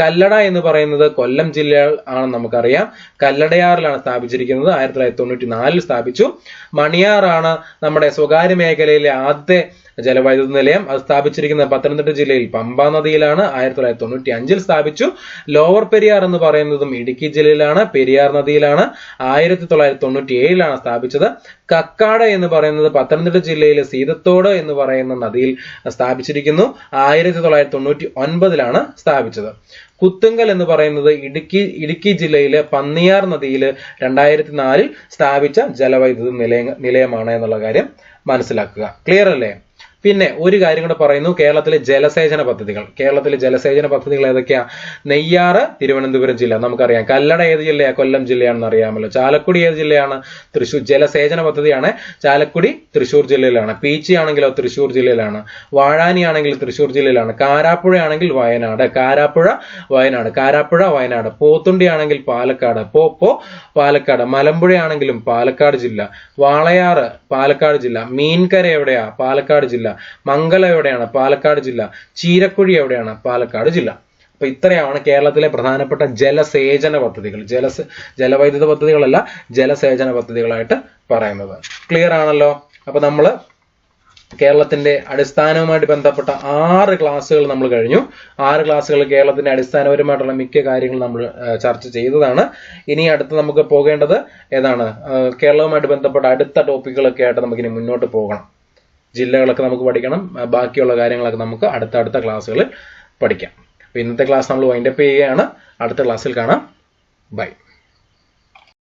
കല്ലട എന്ന് പറയുന്നത് കൊല്ലം ജില്ല ആണെന്ന് നമുക്കറിയാം. കല്ലടയാറിലാണ് സ്ഥാപിച്ചിരിക്കുന്നത്. ആയിരത്തി തൊള്ളായിരത്തി തൊണ്ണൂറ്റി നാലിൽ സ്ഥാപിച്ചു. മണിയാറാണ് നമ്മുടെ സ്വകാര്യ മേഖലയിലെ ആദ്യത്തെ ജലവൈദ്യുത നിലയം അത് സ്ഥാപിച്ചിരിക്കുന്നത് പത്തനംതിട്ട ജില്ലയിൽ പമ്പ നദിയിലാണ് ആയിരത്തി തൊള്ളായിരത്തി തൊണ്ണൂറ്റി അഞ്ചിൽ സ്ഥാപിച്ചു. ലോവർ പെരിയാർ എന്ന് പറയുന്നതും ഇടുക്കി ജില്ലയിലാണ്. പെരിയാർ നദിയിലാണ് ആയിരത്തി തൊള്ളായിരത്തി തൊണ്ണൂറ്റി സ്ഥാപിച്ചത്. കക്കാട് എന്ന് പറയുന്നത് പത്തനംതിട്ട ജില്ലയിലെ സീതത്തോട് എന്ന് പറയുന്ന നദിയിൽ സ്ഥാപിച്ചിരിക്കുന്നു. ആയിരത്തി തൊള്ളായിരത്തി തൊണ്ണൂറ്റി ഒൻപതിലാണ് സ്ഥാപിച്ചത്. കുത്തുങ്കൽ എന്ന് പറയുന്നത് ഇടുക്കി ഇടുക്കി ജില്ലയിലെ പന്നിയാർ നദിയിൽ രണ്ടായിരത്തി നാലിൽ സ്ഥാപിച്ച ജലവൈദ്യുത നിലയ നിലയമാണ് എന്നുള്ള കാര്യം മനസ്സിലാക്കുക. ക്ലിയർ അല്ലേ? പിന്നെ ഒരു കാര്യം കൂടെ പറയുന്നു. കേരളത്തിലെ ജലസേചന പദ്ധതികൾ. കേരളത്തിലെ ജലസേചന പദ്ധതികൾ ഏതൊക്കെയാ? നെയ്യാറ് തിരുവനന്തപുരം ജില്ല. നമുക്കറിയാം. കല്ലട ഏത് ജില്ലയാ? കൊല്ലം ജില്ലയാണെന്ന് അറിയാമല്ലോ. ചാലക്കുടി ഏത് ജില്ലയാണ്? തൃശൂർ ജലസേചന പദ്ധതിയാണ്. ചാലക്കുടി തൃശൂർ ജില്ലയിലാണ്. പീച്ചി ആണെങ്കിലോ തൃശൂർ ജില്ലയിലാണ്. വാഴാനി ആണെങ്കിൽ തൃശൂർ ജില്ലയിലാണ്. കാരാപ്പുഴ ആണെങ്കിൽ വയനാട്. കാരാപ്പുഴ വയനാട്. കാരാപ്പുഴ വയനാട്. പോത്തുണ്ടി ആണെങ്കിൽ പാലക്കാട്. പോപ്പോ പാലക്കാട്. മലമ്പുഴ ആണെങ്കിലും പാലക്കാട് ജില്ല. വാളയാറ് പാലക്കാട് ജില്ല. മീൻകര എവിടെയാ? പാലക്കാട് ജില്ല. മംഗലം എവിടെയാണ് പാലക്കാട് ജില്ല ചീരക്കുഴി എവിടെയാണ് പാലക്കാട് ജില്ല. അപ്പൊ ഇത്രയാണ് കേരളത്തിലെ പ്രധാനപ്പെട്ട ജലസേചന പദ്ധതികൾ. ജലസ ജലവൈദ്യുത പദ്ധതികളല്ല ജലസേചന പദ്ധതികളായിട്ട് പറയുന്നത്. ക്ലിയർ ആണല്ലോ? അപ്പൊ നമ്മൾ കേരളത്തിന്റെ അടിസ്ഥാനവുമായിട്ട് ബന്ധപ്പെട്ട ആറ് ക്ലാസ്സുകൾ നമ്മൾ കഴിഞ്ഞു. ആറ് ക്ലാസ്സുകൾ കേരളത്തിന്റെ അടിസ്ഥാനപരമായിട്ടുള്ള മിക്ക കാര്യങ്ങൾ നമ്മൾ ചർച്ച ചെയ്തതാണ്. ഇനി അടുത്ത് നമുക്ക് പോകേണ്ടത് ഏതാണ്? കേരളവുമായിട്ട് ബന്ധപ്പെട്ട അടുത്ത ടോപ്പിക്കുകളൊക്കെ ആയിട്ട് നമുക്ക് ഇനി മുന്നോട്ട് പോകണം. ജില്ലകളൊക്കെ നമുക്ക് പഠിക്കണം. ബാക്കിയുള്ള കാര്യങ്ങളൊക്കെ നമുക്ക് അടുത്ത അടുത്ത ക്ലാസ്സുകളിൽ പഠിക്കാം. അപ്പോൾ ഇന്നത്തെ ക്ലാസ് നമ്മൾ വൈൻഡപ്പ് ചെയ്യുകയാണ്. അടുത്ത ക്ലാസ്സിൽ കാണാം. ബൈ